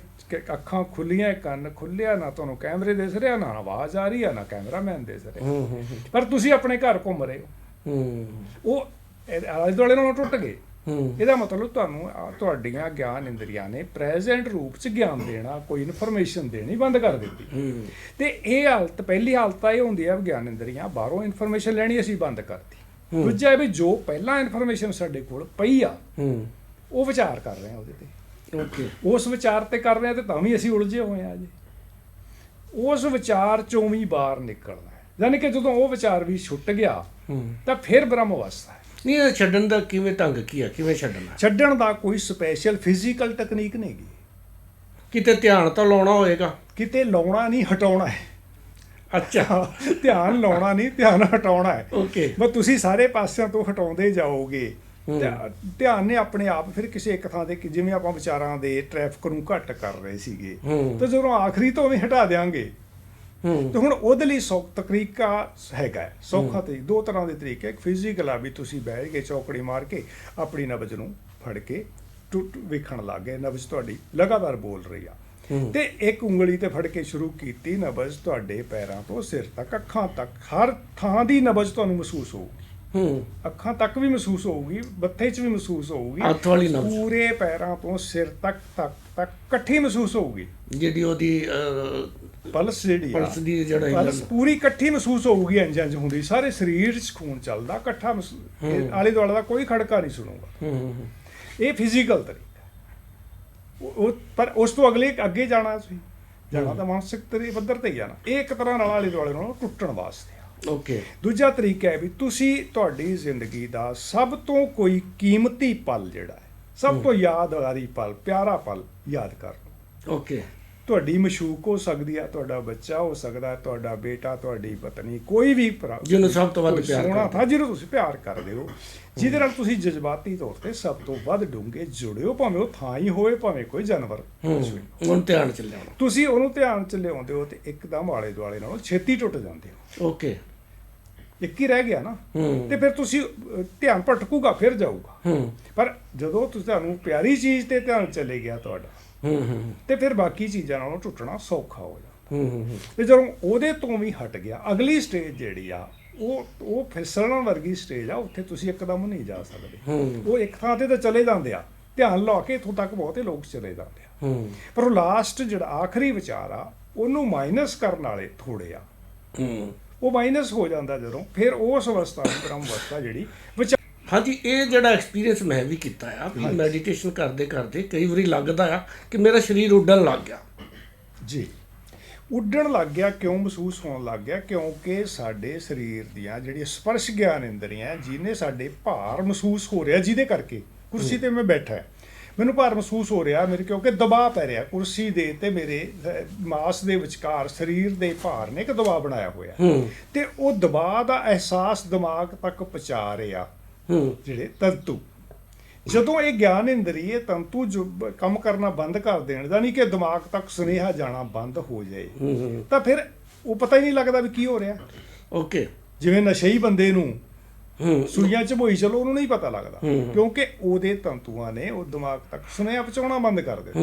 Speaker 2: ਅੱਖਾਂ ਖੁੱਲੀਆਂ ਕੰਨ ਖੁੱਲਿਆ ਨਾ ਤੁਹਾਨੂੰ ਕੈਮਰੇ ਦਿਸ ਰਿਹਾ ਨਾ ਆਵਾਜ਼ ਆ ਰਹੀ ਆ ਨਾ ਕੈਮਰਾਮੈਨ ਦਿਸ ਰਿਹਾ। ਪਰ ਤੁਸੀਂ ਆਪਣੇ ਘਰ ਘੁੰਮ ਰਹੇ ਹੂੰ। ਉਹ ਆਲੇ ਦੁਆਲੇ ਨਾਲੋਂ ਟੁੱਟ ਗਏ। ਇਹਦਾ ਮਤਲਬ ਤੁਹਾਨੂੰ ਤੁਹਾਡੀਆਂ ਗਿਆਨ ਇੰਦਰੀਆਂ ਨੇ ਪ੍ਰੈਜ਼ੈਂਟ ਰੂਪ 'ਚ ਗਿਆਨ ਦੇਣਾ ਕੋਈ ਇਨਫੋਰਮੇਸ਼ਨ ਦੇਣੀ ਬੰਦ ਕਰ ਦਿੱਤੀ। ਤੇ ਇਹ ਹਾਲਤ ਪਹਿਲੀ ਹਾਲਤ ਤਾਂ ਇਹ ਹੁੰਦੀ ਆ ਗਿਆਨ ਇੰਦਰੀਆਂ ਬਾਹਰੋਂ ਇਨਫੋਰਮੇਸ਼ਨ ਲੈਣੀ ਅਸੀਂ ਬੰਦ ਕਰਤੀ। ਦੂਜਾ ਵੀ ਜੋ ਪਹਿਲਾਂ ਇਨਫੋਰਮੇਸ਼ਨ ਸਾਡੇ ਕੋਲ ਪਈ ਆ ਉਹ ਵਿਚਾਰ ਕਰ ਰਹੇ ਆ ਉਹਦੇ ਤੇ।
Speaker 1: ਓਕੇ।
Speaker 2: ਉਸ ਵਿਚਾਰ ਤੇ ਕਰ ਰਹੇ ਆ ਤੇ ਤਾਂ ਵੀ ਅਸੀਂ ਉਲਝੇ ਹੋਏ ਆ ਜੀ ਉਸ ਵਿਚਾਰ ਚੋਂ ਵੀ ਬਾਹਰ ਨਿਕਲਣਾ। ਯਾਨੀ ਕਿ ਜਦੋਂ ਉਹ ਵਿਚਾਰ ਵੀ ਛੁੱਟ ਗਿਆ ਤਾਂ ਫਿਰ ਬ੍ਰਹਮ ਅਵਸਥਾ ਹੈ।
Speaker 1: ਨਹੀਂ ਇਹ ਛੱਡਣ ਦਾ ਕਿਵੇਂ ਢੰਗ ਕੀ ਆ? ਕਿਵੇਂ ਛੱਡਣਾ
Speaker 2: ਛੱਡਣ ਦਾ ਕੋਈ ਸਪੈਸ਼ਲ ਫਿਜ਼ੀਕਲ ਟੈਕਨੀਕ ਨਹੀਂ ਗੀ।
Speaker 1: ਕਿਤੇ ਧਿਆਨ ਤਾਂ ਲਾਉਣਾ ਹੋਏਗਾ।
Speaker 2: ਕਿਤੇ ਲਾਉਣਾ ਨਹੀਂ ਹਟਾਉਣਾ ਹੈ।
Speaker 1: ਅੱਛਾ।
Speaker 2: ਧਿਆਨ ਲਾਉਣਾ ਨਹੀਂ ਧਿਆਨ ਹਟਾਉਣਾ ਹੈ।
Speaker 1: ਓਕੇ।
Speaker 2: ਬਸ ਤੁਸੀਂ ਸਾਰੇ ਪਾਸਿਆਂ ਤੋਂ ਹਟਾਉਂਦੇ ਜਾਓਗੇ। ਧਿਆਨ ਨੇ ਆਪਣੇ ਆਪ ਫਿਰ ਕਿਸੇ ਇੱਕ ਥਾਂ ਤੇ ਜਿਵੇਂ ਆਪਾਂ ਵਿਚਾਰਾਂ ਦੇ ਟ੍ਰੈਫਿਕ ਨੂੰ ਘੱਟ ਕਰ ਰਹੇ ਸੀਗੇ। ਤੇ ਜਦੋਂ ਆਖਰੀ ਤੋਂ ਵੀ ਹਟਾ ਦੇਾਂਗੇ ਤੇ ਹੁਣ ਉਹਦੇ ਲਈ ਸੌਖ ਤਰੀਕਾ ਹੈਗਾ। ਸੌਖਾ ਤੇ ਦੋ ਤਰ੍ਹਾਂ ਦੇ ਤਰੀਕੇ। ਇੱਕ ਫਿਜ਼ੀਕਲ ਆ ਵੀ ਤੁਸੀਂ ਬਹਿ ਕੇ ਚੌਕੜੀ ਮਾਰ ਕੇ ਆਪਣੀ ਨਬਜ਼ ਨੂੰ ਫੜ ਕੇ ਟੁੱਟ ਵੇਖਣ ਲੱਗ ਗਏ। ਨਬਜ਼ ਤੁਹਾਡੀ ਲਗਾਤਾਰ ਬੋਲ ਰਹੀ ਆ। ਤੇ ਇੱਕ ਉਂਗਲੀ ਤੇ ਫੜ ਕੇ ਸ਼ੁਰੂ ਕੀਤੀ ਨਬਜ਼ ਤੁਹਾਡੇ ਪੈਰਾਂ ਤੋਂ ਸਿਰ ਤੱਕ ਅੱਖਾਂ ਤੱਕ। ਹਰ ਥਾਂ ਦੀ ਨਬਜ਼ ਤੁਹਾਨੂੰ ਮਹਿਸੂਸ ਹੋਊਗੀ।
Speaker 1: ਹੂੰ।
Speaker 2: ਅੱਖਾਂ ਤੱਕ ਵੀ ਮਹਿਸੂਸ ਹੋਊਗੀ ਬੱਥੇ 'ਚ ਵੀ ਮਹਿਸੂਸ ਹੋਊਗੀ
Speaker 1: ਹੱਥ ਵਾਲੀ ਨਬਜ਼।
Speaker 2: ਪੂਰੇ ਪੈਰਾਂ ਤੋਂ ਸਿਰ ਤੱਕ ਤੱਕ ਤੱਕ ਇਕੱਠੀ ਮਹਿਸੂਸ ਹੋਊਗੀ।
Speaker 1: ਜਿਹੜੀ ਉਹਦੀ
Speaker 2: ਪਲਸ ਜਿਹੜੀ
Speaker 1: ਪਲਸ ਦੀ ਜਿਹੜਾ
Speaker 2: ਪਲਸ ਪੂਰੀ ਇਕੱਠੀ ਮਹਿਸੂਸ ਹੋਊਗੀ ਇੰਜ ਇੰਜ ਹੁੰਦੀ ਸਾਰੇ ਸਰੀਰ 'ਚ ਖੂਨ ਚੱਲਦਾ ਇਕੱਠਾ ਆਲੇ ਦੁਆਲੇ ਦਾ ਕੋਈ ਖੜਕਾ ਨਹੀਂ ਸੁਣੂਗਾ।
Speaker 1: ਹੂੰ ਹੂੰ, ਹੂੰ।
Speaker 2: ਇਹ ਫਿਜ਼ੀਕਲ ਤਰੀਕਾ ਉਹ- ਪਰ ਉਸ ਤੋਂ ਅਗਲੇ ਅੱਗੇ ਜਾਣਾ ਸੀ ਜਾਣਾ ਤਾਂ ਮਾਨਸਿਕ ਤਰੀ ਪੱਧਰ ਤੇ ਜਾਣਾ ਇਹ ਇੱਕ ਤਰ੍ਹਾਂ ਨਾਲ ਆਲੇ ਦੁਆਲੇ ਨਾਲ ਟੁੱਟਣ ਵਾਸਤੇ
Speaker 1: ਓਕੇ
Speaker 2: ਦੂਜਾ ਤਰੀਕਾ ਹੈ ਵੀ ਤੁਸੀਂ ਤੁਹਾਡੀ ਜ਼ਿੰਦਗੀ ਦਾ ਸਭ ਤੋਂ ਕੋਈ ਕੀਮਤੀ ਪਲ ਜਿਹੜਾ ਹੈ ਸਭ ਤੋਂ ਯਾਦਗਾਰੀ ਪਲ ਪਿਆਰਾ ਪਲ ਯਾਦ ਕਰ ਲਓ।
Speaker 1: ਓਕੇ
Speaker 2: ਤੁਹਾਡੀ ਮਸ਼ੂਕ ਹੋ ਸਕਦੀ ਹੈ ਤੁਹਾਡਾ ਬੱਚਾ ਹੋ ਸਕਦਾ ਤੁਹਾਡਾ ਬੇਟਾ ਤੁਹਾਡੀ ਪਤਨੀ ਕੋਈ ਵੀ
Speaker 1: ਜਿਹਨੂੰ ਸਭ ਤੋਂ ਵੱਧ ਪਿਆਰ
Speaker 2: ਸੋਹਣਾ ਥਾ ਜਿਹਨੂੰ ਤੁਸੀਂ ਪਿਆਰ ਕਰਦੇ ਹੋ ਜਿਹਦੇ ਨਾਲ ਤੁਸੀਂ ਜਜ਼ਬਾਤੀ ਤੌਰ ਤੇ ਸਭ ਤੋਂ ਵੱਧ ਡੂੰਘੇ ਜੁੜੇ ਹੋ ਭਾਵੇਂ ਉਹ ਥਾਂ ਹੀ ਹੋਵੇ ਭਾਵੇਂ ਕੋਈ ਜਾਨਵਰ
Speaker 1: ਹੁਣ ਧਿਆਨ ਚ ਲਿਆਉਣਾ
Speaker 2: ਤੁਸੀਂ ਉਹਨੂੰ ਧਿਆਨ ਚ ਲਿਆਉਂਦੇ ਹੋ ਤੇ ਇੱਕਦਮ ਆਲੇ ਦੁਆਲੇ ਨਾਲੋਂ ਛੇਤੀ ਟੁੱਟ ਜਾਂਦੇ ਹੋ।
Speaker 1: ਓਕੇ
Speaker 2: ਇੱਕ ਹੀ ਰਹਿ ਗਿਆ ਨਾ। ਤੇ ਫਿਰ ਤੁਸੀਂ ਧਿਆਨ ਭਟਕੂਗਾ ਫਿਰ ਜਾਊਗਾ। ਪਰ ਜਦੋਂ ਤੁਸੀਂ ਤੁਹਾਨੂੰ ਪਿਆਰੀ ਚੀਜ਼ ਤੇ ਧਿਆਨ ਚਲੇ ਗਿਆ ਤੁਹਾਡਾ ਤੇ ਫਿਰ ਬਾਕੀ ਚੀਜ਼ਾਂ ਨਾਲੋਂ ਟੁੱਟਣਾ ਸੌਖਾ ਹੋ ਜਾਂਦਾ। ਤੇ ਜਦੋਂ ਉਹਦੇ ਤੋਂ ਵੀ ਹਟ ਗਿਆ ਅਗਲੀ ਸਟੇਜ ਜਿਹੜੀ ਆ ਉਹ ਉਹ ਫਿਸਲਣ ਵਰਗੀ ਸਟੇਜ ਆ ਉੱਥੇ ਤੁਸੀਂ ਇੱਕਦਮ ਨਹੀਂ ਜਾ ਸਕਦੇ। ਉਹ ਇੱਕ ਥਾਂ ਤੇ ਤਾਂ ਚਲੇ ਜਾਂਦੇ ਆ। ਧਿਆਨ ਲਾ ਕੇ ਇੱਥੋਂ ਤੱਕ ਬਹੁਤੇ ਲੋਕ ਚਲੇ ਜਾਂਦੇ ਆ। ਪਰ ਉਹ ਲਾਸਟ ਜਿਹੜਾ ਆਖਰੀ ਵਿਚਾਰ ਆ ਉਹਨੂੰ ਮਾਈਨਸ ਕਰਨ ਵਾਲੇ ਥੋੜੇ ਆ। ਉਹ ਮਾਈਨਸ ਹੋ ਜਾਂਦਾ ਜਦੋਂ ਫਿਰ ਉਸ ਅਵਸਥਾ ਨੂੰ ਬ੍ਰਹਮ ਅਵਸਥਾ ਜਿਹੜੀ ਵਿਚਾਰ
Speaker 1: ਹਾਂਜੀ ਇਹ ਜਿਹੜਾ ਐਕਸਪੀਰੀਅੰਸ ਮੈਂ ਵੀ ਕੀਤਾ ਆ ਵੀ ਮੈਡੀਟੇਸ਼ਨ ਕਰਦੇ ਕਰਦੇ ਕਈ ਵਾਰੀ ਲੱਗਦਾ ਆ ਕਿ ਮੇਰਾ ਸਰੀਰ ਉੱਡਣ ਲੱਗ ਗਿਆ।
Speaker 2: ਜੀ। ਉੱਡਣ ਲੱਗ ਗਿਆ ਕਿਉਂ ਮਹਿਸੂਸ ਹੋਣ ਲੱਗ ਗਿਆ? ਕਿਉਂਕਿ ਸਾਡੇ ਸਰੀਰ ਦੀਆਂ ਜਿਹੜੀਆਂ ਸਪਰਸ਼ ਗਿਆਨ ਇੰਦਰੀਆਂ ਜਿਹਨੇ ਸਾਡੇ ਭਾਰ ਮਹਿਸੂਸ ਹੋ ਰਿਹਾ ਜਿਹਦੇ ਕਰਕੇ ਕੁਰਸੀ ਤੇ ਮੈਂ ਬੈਠਾ ਹਾਂ। ਮੈਨੂੰ ਭਾਰ ਮਹਿਸੂਸ ਹੋ ਰਿਹਾ ਮੇਰੇ ਕਿਉਂਕਿ ਦਬਾਅ ਪੈ ਰਿਹਾ ਕੁਰਸੀ ਦੇ ਤੇ ਮੇਰੇ ਮਾਸ ਦੇ ਵਿਚਕਾਰ ਸਰੀਰ ਦੇ ਭਾਰ ਨੇ ਇੱਕ ਦਬਾਅ ਬਣਾਇਆ ਹੋਇਆ। ਤੇ ਉਹ ਦਬਾਅ ਦਾ ਅਹਿਸਾਸ ਦਿਮਾਗ ਤੱਕ ਪਹੁੰਚਾ ਰਿਹਾ। ਜਿਹੜੇ ਤੰਤੂ। ਜਦੋਂ ਇਹ ਗਿਆਨ ਇੰਦਰੀ ਇਹ ਤੰਤੂ ਜੋ ਕੰਮ ਕਰਨਾ ਬੰਦ ਕਰ ਦੇਣ ਯਾਨੀ ਕਿ ਦਿਮਾਗ ਤੱਕ ਸੁਨੇਹਾ ਜਾਣਾ ਬੰਦ ਹੋ ਜਾਏ ਤਾਂ ਫਿਰ ਉਹ ਪਤਾ ਹੀ ਨਹੀਂ ਲੱਗਦਾ ਵੀ ਕੀ ਹੋ ਰਿਹਾ।
Speaker 1: ਓਕੇ।
Speaker 2: ਜਿਵੇਂ ਨਸ਼ਈ ਬੰਦੇ ਨੂੰ ਸੂਈਆਂ ਚ ਭੋਈ ਚਲੋ ਉਹਨੂੰ ਨਹੀਂ ਪਤਾ ਲੱਗਦਾ। ਕਿਉਂਕਿ ਉਹਦੇ ਤੰਤੂਆਂ ਨੇ ਉਹ ਦਿਮਾਗ ਤੱਕ ਸੁਨੇਹਾ ਪਹੁੰਚਾਉਣਾ ਬੰਦ ਕਰ ਦਿੱਤਾ।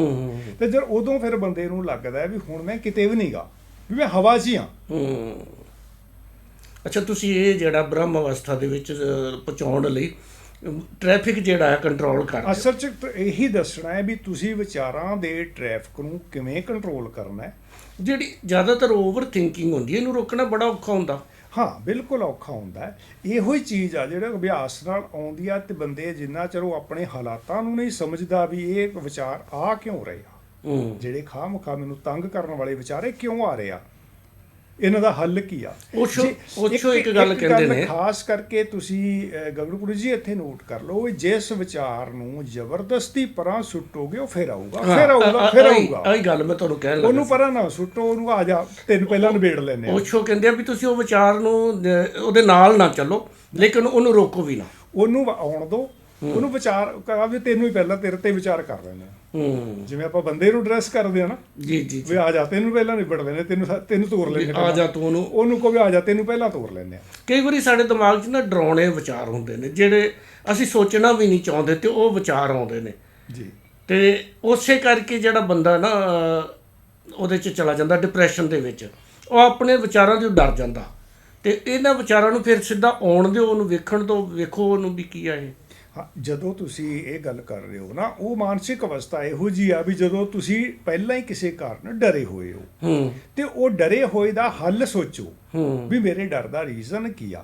Speaker 2: ਤੇ ਜਦ ਉਦੋਂ ਫਿਰ ਬੰਦੇ ਨੂੰ ਲੱਗਦਾ ਵੀ ਹੁਣ ਮੈਂ ਕਿਤੇ ਵੀ ਨਹੀਂਗਾ ਵੀ ਮੈਂ ਹਵਾ 'ਚ ਹੀ ਹੂੰ।
Speaker 1: ਅੱਛਾ ਤੁਸੀਂ ਇਹ ਜਿਹੜਾ ਬ੍ਰਹਮ ਅਵਸਥਾ ਦੇ ਵਿੱਚ ਪਹੁੰਚਾਉਣ ਲਈ ਟ੍ਰੈਫਿਕ ਜਿਹੜਾ ਹੈ ਕੰਟਰੋਲ ਕਰ
Speaker 2: ਅਸਲ 'ਚ ਇਹੀ ਦੱਸਣਾ ਹੈ ਵੀ ਤੁਸੀਂ ਵਿਚਾਰਾਂ ਦੇ ਟ੍ਰੈਫਿਕ ਨੂੰ ਕਿਵੇਂ ਕੰਟਰੋਲ ਕਰਨਾ ਹੈ।
Speaker 1: ਜਿਹੜੀ ਜ਼ਿਆਦਾਤਰ ਓਵਰ ਥਿੰਕਿੰਗ ਹੁੰਦੀ ਹੈ ਇਹਨੂੰ ਰੋਕਣਾ ਬੜਾ ਔਖਾ ਹੁੰਦਾ।
Speaker 2: ਹਾਂ ਬਿਲਕੁਲ ਔਖਾ ਹੁੰਦਾ ਹੈ। ਇਹੋ ਹੀ ਚੀਜ਼ ਆ ਜਿਹੜਾ ਅਭਿਆਸ ਨਾਲ ਆਉਂਦੀ ਆ ਤੇ ਬੰਦੇ ਜਿੰਨਾ ਚਿਰ ਉਹ ਆਪਣੇ ਹਾਲਾਤਾਂ ਨੂੰ ਨਹੀਂ ਸਮਝਦਾ ਵੀ ਇਹ ਵਿਚਾਰ ਆ ਕਿਉਂ ਰਹੇ ਆ। ਜਿਹੜੇ ਖਾਮਖਾ ਮੈਨੂੰ ਤੰਗ ਕਰਨ ਵਾਲੇ ਵਿਚਾਰੇ ਕਿਉਂ ਆ ਰਹੇ ਆ? ਇਹਨਾਂ ਦਾ ਹੱਲ ਕੀ ਆ? ਜੀ,
Speaker 1: ਉਸ਼ੋ ਇੱਕ ਗੱਲ ਕਹਿੰਦੇ ਨੇ।
Speaker 2: ਖਾਸ ਕਰਕੇ ਤੁਸੀਂ ਗਗਨਪੁਰੀ ਜੀ ਇੱਥੇ ਨੋਟ ਕਰ ਲਓ ਵੀ ਜਿਸ ਵਿਚਾਰ ਨੂੰ ਜ਼ਬਰਦਸਤੀ ਪਰਾਂ ਸੁੱਟੋਗੇ ਉਹ ਫਿਰ ਆਊਗਾ। ਫਿਰ ਆਊਗਾ ਫਿਰ ਆਊਗਾ।
Speaker 1: ਆਈ ਗੱਲ ਮੈਂ ਤੁਹਾਨੂੰ ਕਹਿਣ
Speaker 2: ਉਹਨੂੰ
Speaker 1: ਲੱਗਾ
Speaker 2: ਪਰਾਂ ਨਾ ਸੁੱਟੋ ਉਹਨੂੰ ਆ ਜਾ ਤੈਨੂੰ ਪਹਿਲਾਂ ਨਿਬੇੜ ਲੈਨੇ ਆ।
Speaker 1: ਉਸ਼ੋ ਕਹਿੰਦੇ ਆ ਵੀ ਤੁਸੀਂ ਉਹ ਵਿਚਾਰ ਨੂੰ ਉਹਦੇ ਨਾਲ ਨਾ ਚੱਲੋ ਲੇਕਿਨ ਉਹਨੂੰ ਰੋਕੋ ਵੀ ਨਾ।
Speaker 2: ਉਹਨੂੰ ਆਉਣ ਦੋ ਉਹਨੂੰ ਵਿਚਾਰ ਕਰਾ ਵੀ ਤੈਨੂੰ ਹੀ ਪਹਿਲਾਂ ਤੇਰੇ ਤੇ ਵਿਚਾਰ ਕਰ ਲੈਣੇ
Speaker 1: ਹੂੰ।
Speaker 2: ਜਿਵੇਂ ਆਪਾਂ ਬੰਦੇ ਨੂੰ ਡਰੈਸ ਕਰਦੇ ਆ ਨਾ
Speaker 1: ਜੀ ਜੀ
Speaker 2: ਵੀ ਆ ਜਾ ਤੈਨੂੰ ਪਹਿਲਾਂ ਨਿਬੜ ਲੈਣੇ ਤੈਨੂੰ ਤੈਨੂੰ ਤੋੜ ਲੈਣੇ
Speaker 1: ਆ ਜਾ ਤੂੰ ਉਹਨੂੰ।
Speaker 2: ਉਹਨੂੰ ਕਹੋ ਵੀ ਆ ਜਾ ਤੈਨੂੰ ਪਹਿਲਾਂ ਤੋੜ ਲੈਣੇ ਆ।
Speaker 1: ਕਈ ਵਾਰੀ ਸਾਡੇ ਦਿਮਾਗ 'ਚ ਨਾ ਡਰਾਉਣੇ ਵਿਚਾਰ ਹੁੰਦੇ ਨੇ ਜਿਹੜੇ ਅਸੀਂ ਸੋਚਣਾ ਵੀ ਨਹੀਂ ਚਾਹੁੰਦੇ ਤੇ ਉਹ ਵਿਚਾਰ ਆਉਂਦੇ ਨੇ।
Speaker 2: ਜੀ।
Speaker 1: ਤੇ ਉਸੇ ਕਰਕੇ ਜਿਹੜਾ ਬੰਦਾ ਨਾ ਉਹਦੇ 'ਚ ਚਲਾ ਜਾਂਦਾ ਡਿਪਰੈਸ਼ਨ ਦੇ ਵਿੱਚ ਉਹ ਆਪਣੇ ਵਿਚਾਰਾਂ ਤੋਂ ਡਰ ਜਾਂਦਾ। ਤੇ ਇਹਨਾਂ ਵਿਚਾਰਾਂ ਨੂੰ ਫਿਰ ਸਿੱਧਾ ਆਉਣ ਦਿਓ ਉਹਨੂੰ ਵੇਖਣ ਤੋਂ ਵੇਖੋ ਉਹਨੂੰ ਵੀ ਕੀ ਆ ਇਹ।
Speaker 2: ਜਦੋਂ ਤੁਸੀਂ ਇਹ ਗੱਲ ਕਰ ਰਹੇ ਹੋ ਨਾ ਉਹ ਮਾਨਸਿਕ ਅਵਸਥਾ ਇਹੋ ਜੀ ਆ ਵੀ ਜਦੋਂ ਤੁਸੀਂ ਪਹਿਲਾਂ ਹੀ ਕਿਸੇ ਕਾਰਨ ਡਰੇ ਹੋਏ ਹੋ। ਤੇ ਉਹ ਡਰੇ ਹੋਏ ਦਾ ਹੱਲ ਸੋਚੋ ਵੀ ਮੇਰੇ ਡਰ ਦਾ ਰੀਜ਼ਨ ਕੀ ਆ।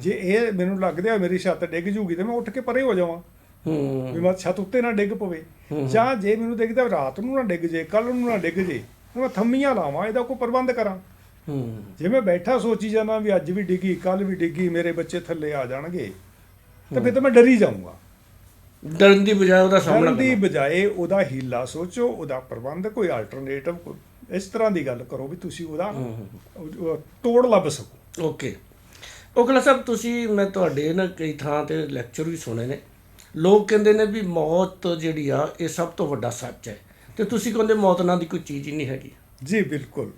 Speaker 2: ਜੇ ਇਹ ਮੈਨੂੰ ਲੱਗਦਾ ਮੇਰੀ ਛੱਤ ਡਿੱਗ ਜੂਗੀ ਤੇ ਮੈਂ ਉੱਠ ਕੇ ਪਰੇ ਹੋ ਜਾਵਾਂ। ਵੀ ਮੈਂ ਛੱਤ ਉੱਤੇ ਨਾ ਡਿੱਗ ਪਵੇ। ਜਾਂ ਜੇ ਮੈਨੂੰ ਦਿਖਦਾ ਰਾਤ ਨੂੰ ਨਾ ਡਿੱਗ ਜੇ ਕੱਲ ਨੂੰ ਨਾ ਡਿੱਗ ਜੇ ਮੈਂ ਥੰਮੀਆਂ ਲਾਵਾਂ ਇਹਦਾ ਕੋਈ ਪ੍ਰਬੰਧ ਕਰਾਂ। ਜੇ ਮੈਂ ਬੈਠਾ ਸੋਚੀ ਜਾਣਾ ਵੀ ਅੱਜ ਵੀ ਡਿੱਗੀ ਕੱਲ ਵੀ ਡਿੱਗੀ ਮੇਰੇ ਬੱਚੇ ਥੱਲੇ ਆ ਜਾਣਗੇ ਤਾਂ ਫਿਰ ਤਾਂ ਮੈਂ ਡਰੀ ਜਾਊਂਗਾ।
Speaker 1: ਡਰਨ ਦੀ ਬਜਾਏ ਉਹਦਾ ਸਾਹਮਣਾ
Speaker 2: ਡਰਨ ਦੀ
Speaker 1: ਕਰਨਾ।
Speaker 2: ਬਜਾਏ ਉਹਦਾ ਹੀਲਾ ਸੋਚੋ ਉਹਦਾ ਪ੍ਰਬੰਧ ਕੋਈ ਆਲਟਰਨੇਟਿਵ ਇਸ ਤਰ੍ਹਾਂ ਦੀ ਗੱਲ ਕਰੋ ਵੀ ਤੁਸੀਂ ਉਹਦਾ ਉਹ- ਉਹ ਤੋੜ ਲੱਭ ਸਕੋ।
Speaker 1: ਓਕੇ ਓਕਲਾ ਸਾਹਿਬ ਤੁਸੀਂ ਮੈਂ ਤੁਹਾਡੇ ਨਾ ਕਈ ਥਾਂ ਤੇ ਲੈਕਚਰ ਵੀ ਸੁਣੇ ਨੇ। ਲੋਕ ਕਹਿੰਦੇ ਨੇ ਵੀ ਮੌਤ ਜਿਹੜੀ ਆ ਇਹ ਸਭ ਤੋਂ ਵੱਡਾ ਸੱਚ ਹੈ। ਤੇ ਤੁਸੀਂ ਕਹਿੰਦੇ ਮੌਤ ਨਾਂ ਦੀ ਕੋਈ ਚੀਜ਼ ਹੀ ਨਹੀਂ ਹੈਗੀ।
Speaker 2: ਜੀ ਬਿਲਕੁਲ।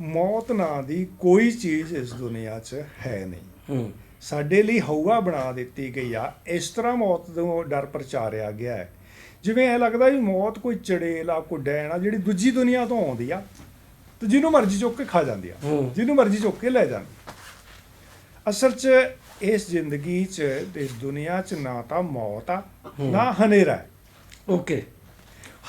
Speaker 2: ਮੌਤ ਨਾਂ ਦੀ ਕੋਈ ਚੀਜ਼ ਇਸ ਦੁਨੀਆ 'ਚ ਹੈ ਨਹੀਂ।
Speaker 1: ਹੂੰ।
Speaker 2: ਸਾਡੇ ਲਈ ਹਊਆ ਬਣਾ ਦਿੱਤੀ ਗਈ ਆ। ਇਸ ਤਰ੍ਹਾਂ ਮੌਤ ਤੋਂ ਡਰ ਪ੍ਰਚਾਰਿਆ ਗਿਆ ਹੈ। ਜਿਵੇਂ ਇਹ ਲੱਗਦਾ ਵੀ ਮੌਤ ਕੋਈ ਚੜੇਲ ਆ ਕੋਈ ਡੈਣ ਆ ਜਿਹੜੀ ਦੂਜੀ ਦੁਨੀਆ ਤੋਂ ਆਉਂਦੀ ਆ ਤੇ ਜਿਹਨੂੰ ਮਰਜ਼ੀ ਚੁੱਕ ਕੇ ਖਾ ਜਾਂਦੀ ਆ। ਜਿਹਨੂੰ ਮਰਜ਼ੀ ਚੁੱਕ ਕੇ ਲੈ ਜਾਂਦੀ। ਅਸਲ 'ਚ ਇਸ ਜ਼ਿੰਦਗੀ 'ਚ ਇਸ ਦੁਨੀਆ 'ਚ ਨਾ ਤਾਂ ਮੌਤ ਆ ਨਾ ਹਨੇਰਾ ਹੈ।
Speaker 1: ਓਕੇ।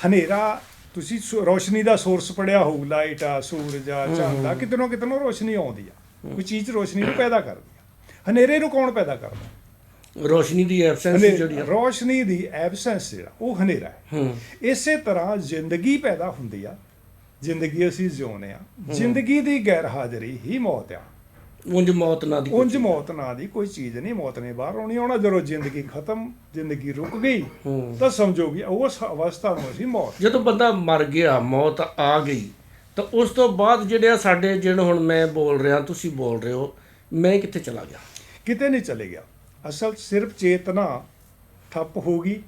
Speaker 2: ਹਨੇਰਾ ਤੁਸੀਂ ਰੋਸ਼ਨੀ ਦਾ ਸੋਰਸ ਪੜਿਆ ਹੋਊ ਲਾਈਟ ਆ ਸੂਰਜ ਆ ਚੰਦ ਆ ਕਿਤਨੋਂ ਕਿਤਨੋਂ ਰੋਸ਼ਨੀ ਆਉਂਦੀ ਆ। ਕੋਈ ਚੀਜ਼ ਰੋਸ਼ਨੀ ਨੂੰ ਪੈਦਾ ਕਰਦੀ। ਹਨੇਰੇ ਨੂੰ ਕੌਣ ਪੈਦਾ ਕਰਦਾ?
Speaker 1: ਰੋਸ਼ਨੀ ਦੀ ਐਬਸੈਂਸ ਜਿਹੜੀ ਆ
Speaker 2: ਰੋਸ਼ਨੀ ਦੀ ਐਬਸੈਂਸ ਜਿਹੜਾ ਉਹ ਹਨੇਰਾ ਹੈ।
Speaker 1: ਹੂੰ।
Speaker 2: ਇਸੇ ਤਰ੍ਹਾਂ ਜ਼ਿੰਦਗੀ ਪੈਦਾ ਹੁੰਦੀ ਆ ਜ਼ਿੰਦਗੀ ਅਸੀਂ ਜਿਉਂਦੇ ਆ ਜ਼ਿੰਦਗੀ ਦੀ ਗੈਰ ਹਾਜ਼ਰੀ ਹੀ ਮੌਤ ਆ।
Speaker 1: ਉਂਝ ਮੌਤ ਨਾਂ ਦੀ
Speaker 2: ਉਂਝ ਮੌਤ ਨਾਂ ਦੀ ਕੋਈ ਚੀਜ਼ ਨਹੀਂ ਮੌਤ ਨੇ ਬਾਹਰ ਆਉਣੀ ਆਉਣਾ ਜਦੋਂ ਜ਼ਿੰਦਗੀ ਖਤਮ ਜ਼ਿੰਦਗੀ ਰੁਕ ਗਈ
Speaker 1: ਹੂੰ।
Speaker 2: ਤਾਂ ਸਮਝੋ ਵੀ ਉਸ ਅਵਸਥਾ ਨੂੰ ਅਸੀਂ ਮੌਤ।
Speaker 1: ਜਦੋਂ ਬੰਦਾ ਮਰ ਗਿਆ ਮੌਤ ਆ ਗਈ ਤਾਂ ਉਸ ਤੋਂ ਬਾਅਦ ਜਿਹੜੇ ਸਾਡੇ ਜਿਹੜੇ ਹੁਣ ਮੈਂ ਬੋਲ ਰਿਹਾ ਤੁਸੀਂ ਬੋਲ ਰਹੇ ਹੋ ਮੈਂ ਕਿੱਥੇ ਚਲਾ ਗਿਆ?
Speaker 2: ਕਿਤੇ ਨਹੀਂ ਚਲੇ ਗਿਆ। ਅਸਲ ਸਿਰਫ ਚੇਤਨਾ ਠੱਪ ਹੋ ਗਈ।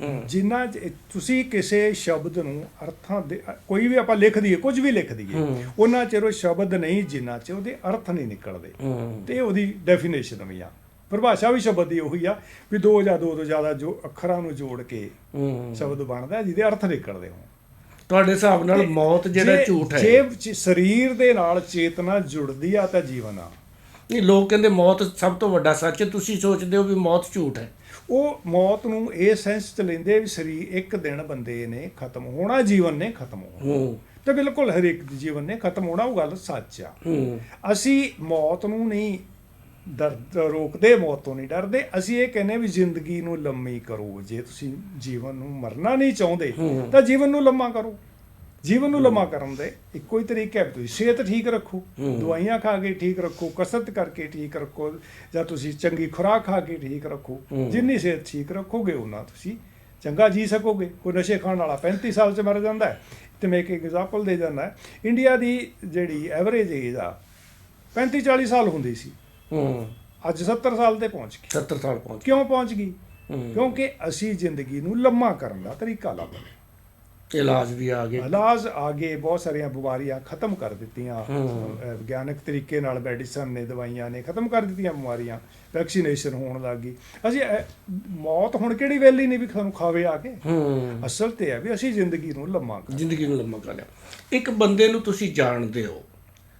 Speaker 1: ਹੂੰ।
Speaker 2: ਜਿੰਨਾ ਤੁਸੀਂ ਕਿਸੇ ਸ਼ਬਦ ਨੂੰ ਅਰਥਾਂ ਦੇ ਕੋਈ ਵੀ ਆਪਾਂ ਲਿਖ ਦਈਏ ਕੁਝ ਵੀ ਲਿਖ ਦਈਏ
Speaker 1: ਹੂੰ।
Speaker 2: ਉਹਨਾਂ ਚਿਰ ਉਹ ਸ਼ਬਦ ਨਹੀਂ ਜਿੰਨਾ ਚ ਉਹਦੇ ਅਰਥ ਨਹੀਂ ਨਿਕਲਦੇ।
Speaker 1: ਹੂੰ।
Speaker 2: ਤੇ ਉਹਦੀ ਡੈਫੀਨੇਸ਼ਨ ਵੀ ਆ। ਪਰਿਭਾਸ਼ਾ ਵੀ ਸ਼ਬਦ ਦੀ ਉਹੀ ਆ ਵੀ ਦੋ ਜਾਂ ਦੋ ਤੋਂ ਜ਼ਿਆਦਾ ਜੋ ਅੱਖਰਾਂ ਨੂੰ ਜੋੜ ਕੇ
Speaker 1: ਹੂੰ।
Speaker 2: ਸ਼ਬਦ ਬਣਦਾ ਜਿਹਦੇ ਅਰਥ ਨਿਕਲਦੇ ਹੋਣ।
Speaker 1: ਤੁਹਾਡੇ ਹਿਸਾਬ ਨਾਲ ਮੌਤ ਜਿਹੜਾ ਝੂਠ ਹੈ।
Speaker 2: ਜੇ ਸਰੀਰ ਦੇ ਨਾਲ ਚੇਤਨਾ ਜੁੜਦੀ ਆ ਤਾਂ ਜੀਵਨ ਆ।
Speaker 1: ਨਹੀਂ ਲੋਕ ਕਹਿੰਦੇ ਮੌਤ ਸਭ ਤੋਂ ਵੱਡਾ ਸੱਚ ਹੈ। ਤੁਸੀਂ ਸੋਚਦੇ ਹੋ ਵੀ ਮੌਤ ਝੂਠ ਹੈ।
Speaker 2: ਉਹ ਮੌਤ ਨੂੰ ਇਹ ਸੈਂਸ ਚ ਲੈਂਦੇ ਵੀ ਸਰੀਰ ਇੱਕ ਦਿਨ ਬੰਦੇ ਨੇ ਖਤਮ ਹੋਣਾ ਜੀਵਨ ਨੇ ਖਤਮ ਹੋਣਾ।
Speaker 1: ਹੂੰ।
Speaker 2: ਤੇ ਬਿਲਕੁਲ ਹਰ ਇੱਕ ਜੀਵਨ ਨੇ ਖਤਮ ਹੋਣਾ ਉਹ ਗੱਲ ਸੱਚ ਆ। ਅਸੀਂ ਮੌਤ ਨੂੰ ਨਹੀਂ ਦਰਦ ਰੋਕਦੇ ਮੌਤ ਤੋਂ ਨਹੀਂ ਡਰਦੇ। ਅਸੀਂ ਇਹ ਕਹਿੰਦੇ ਵੀ ਜ਼ਿੰਦਗੀ ਨੂੰ ਲੰਮੀ ਕਰੋ। ਜੇ ਤੁਸੀਂ ਜੀਵਨ ਨੂੰ ਮਰਨਾ ਨਹੀਂ ਚਾਹੁੰਦੇ। ਤਾਂ ਜੀਵਨ ਨੂੰ ਲੰਮਾ ਕਰੋ। ਜੀਵਨ ਨੂੰ ਲੰਮਾ ਕਰਨ ਦੇ ਇੱਕੋ ਹੀ ਤਰੀਕਾ ਹੈ ਤੁਸੀਂ ਸਿਹਤ ਠੀਕ ਰੱਖੋ। ਦਵਾਈਆਂ ਖਾ ਕੇ ਠੀਕ ਰੱਖੋ ਕਸਰਤ ਕਰਕੇ ਠੀਕ ਰੱਖੋ ਜਾਂ ਤੁਸੀਂ ਚੰਗੀ ਖੁਰਾਕ ਖਾ ਕੇ ਠੀਕ ਰੱਖੋ। ਜਿੰਨੀ ਸਿਹਤ ਠੀਕ ਰੱਖੋਗੇ ਉਹਨਾਂ ਤੁਸੀਂ ਚੰਗਾ ਜੀ ਸਕੋਗੇ। ਕੋਈ ਨਸ਼ੇ ਖਾਣ ਵਾਲਾ 35 ਸਾਲ 'ਚ ਮਰ ਜਾਂਦਾ ਹੈ। ਤੇ ਮੈਂ ਇੱਕ ਐਗਜ਼ਾਮਪਲ ਦੇ ਜਾਂਦਾ ਇੰਡੀਆ ਦੀ ਜਿਹੜੀ ਐਵਰੇਜ ਏਜ ਆ 35 40 ਸਾਲ ਹੁੰਦੀ ਸੀ।
Speaker 1: ਹੂੰ।
Speaker 2: ਅੱਜ 70 ਸਾਲ ਤੇ ਪਹੁੰਚ ਗਈ।
Speaker 1: 70 ਸਾਲ ਪਹੁੰਚ
Speaker 2: ਕਿਉਂ ਪਹੁੰਚ ਗਈ? ਕਿਉਂਕਿ ਅਸੀਂ ਜ਼ਿੰਦਗੀ ਨੂੰ ਲੰਮਾ ਕਰਨ ਦਾ ਤਰੀਕਾ ਲੱਭ ਲਿਆ
Speaker 1: ਇਲਾਜ ਵੀ ਆ ਗਏ
Speaker 2: ਇਲਾਜ ਆਗੇ ਬਹੁਤ ਸਾਰੀਆਂ ਬਿਮਾਰੀਆਂ ਖਤਮ ਕਰ ਦਿੱਤੀਆਂ। ਵਿਗਿਆਨਕ ਤਰੀਕੇ ਨਾਲ ਮੈਡੀਸਨ ਨੇ ਦਵਾਈਆਂ ਨੇ ਖਤਮ ਕਰ ਦਿੱਤੀਆਂ ਬਿਮਾਰੀਆਂ। ਵੈਕਸੀਨੇਸ਼ਨ ਹੋਣ ਲੱਗ ਗਈ। ਅਸੀਂ ਮੌਤ ਹੁਣ ਕਿਹੜੀ ਵੇਲੀ ਨਹੀਂ ਵੀ ਸਾਨੂੰ ਖਾਵੇ ਆ ਕੇ? ਅਸਲ ਤੇ ਹੈ ਵੀ ਅਸੀਂ ਜ਼ਿੰਦਗੀ ਨੂੰ ਲੰਮਾ ਕਰ
Speaker 1: ਜ਼ਿੰਦਗੀ ਨੂੰ ਲੰਮਾ ਕਰ ਲਿਆ ਇੱਕ ਬੰਦੇ ਨੂੰ ਤੁਸੀਂ ਜਾਣਦੇ ਹੋ।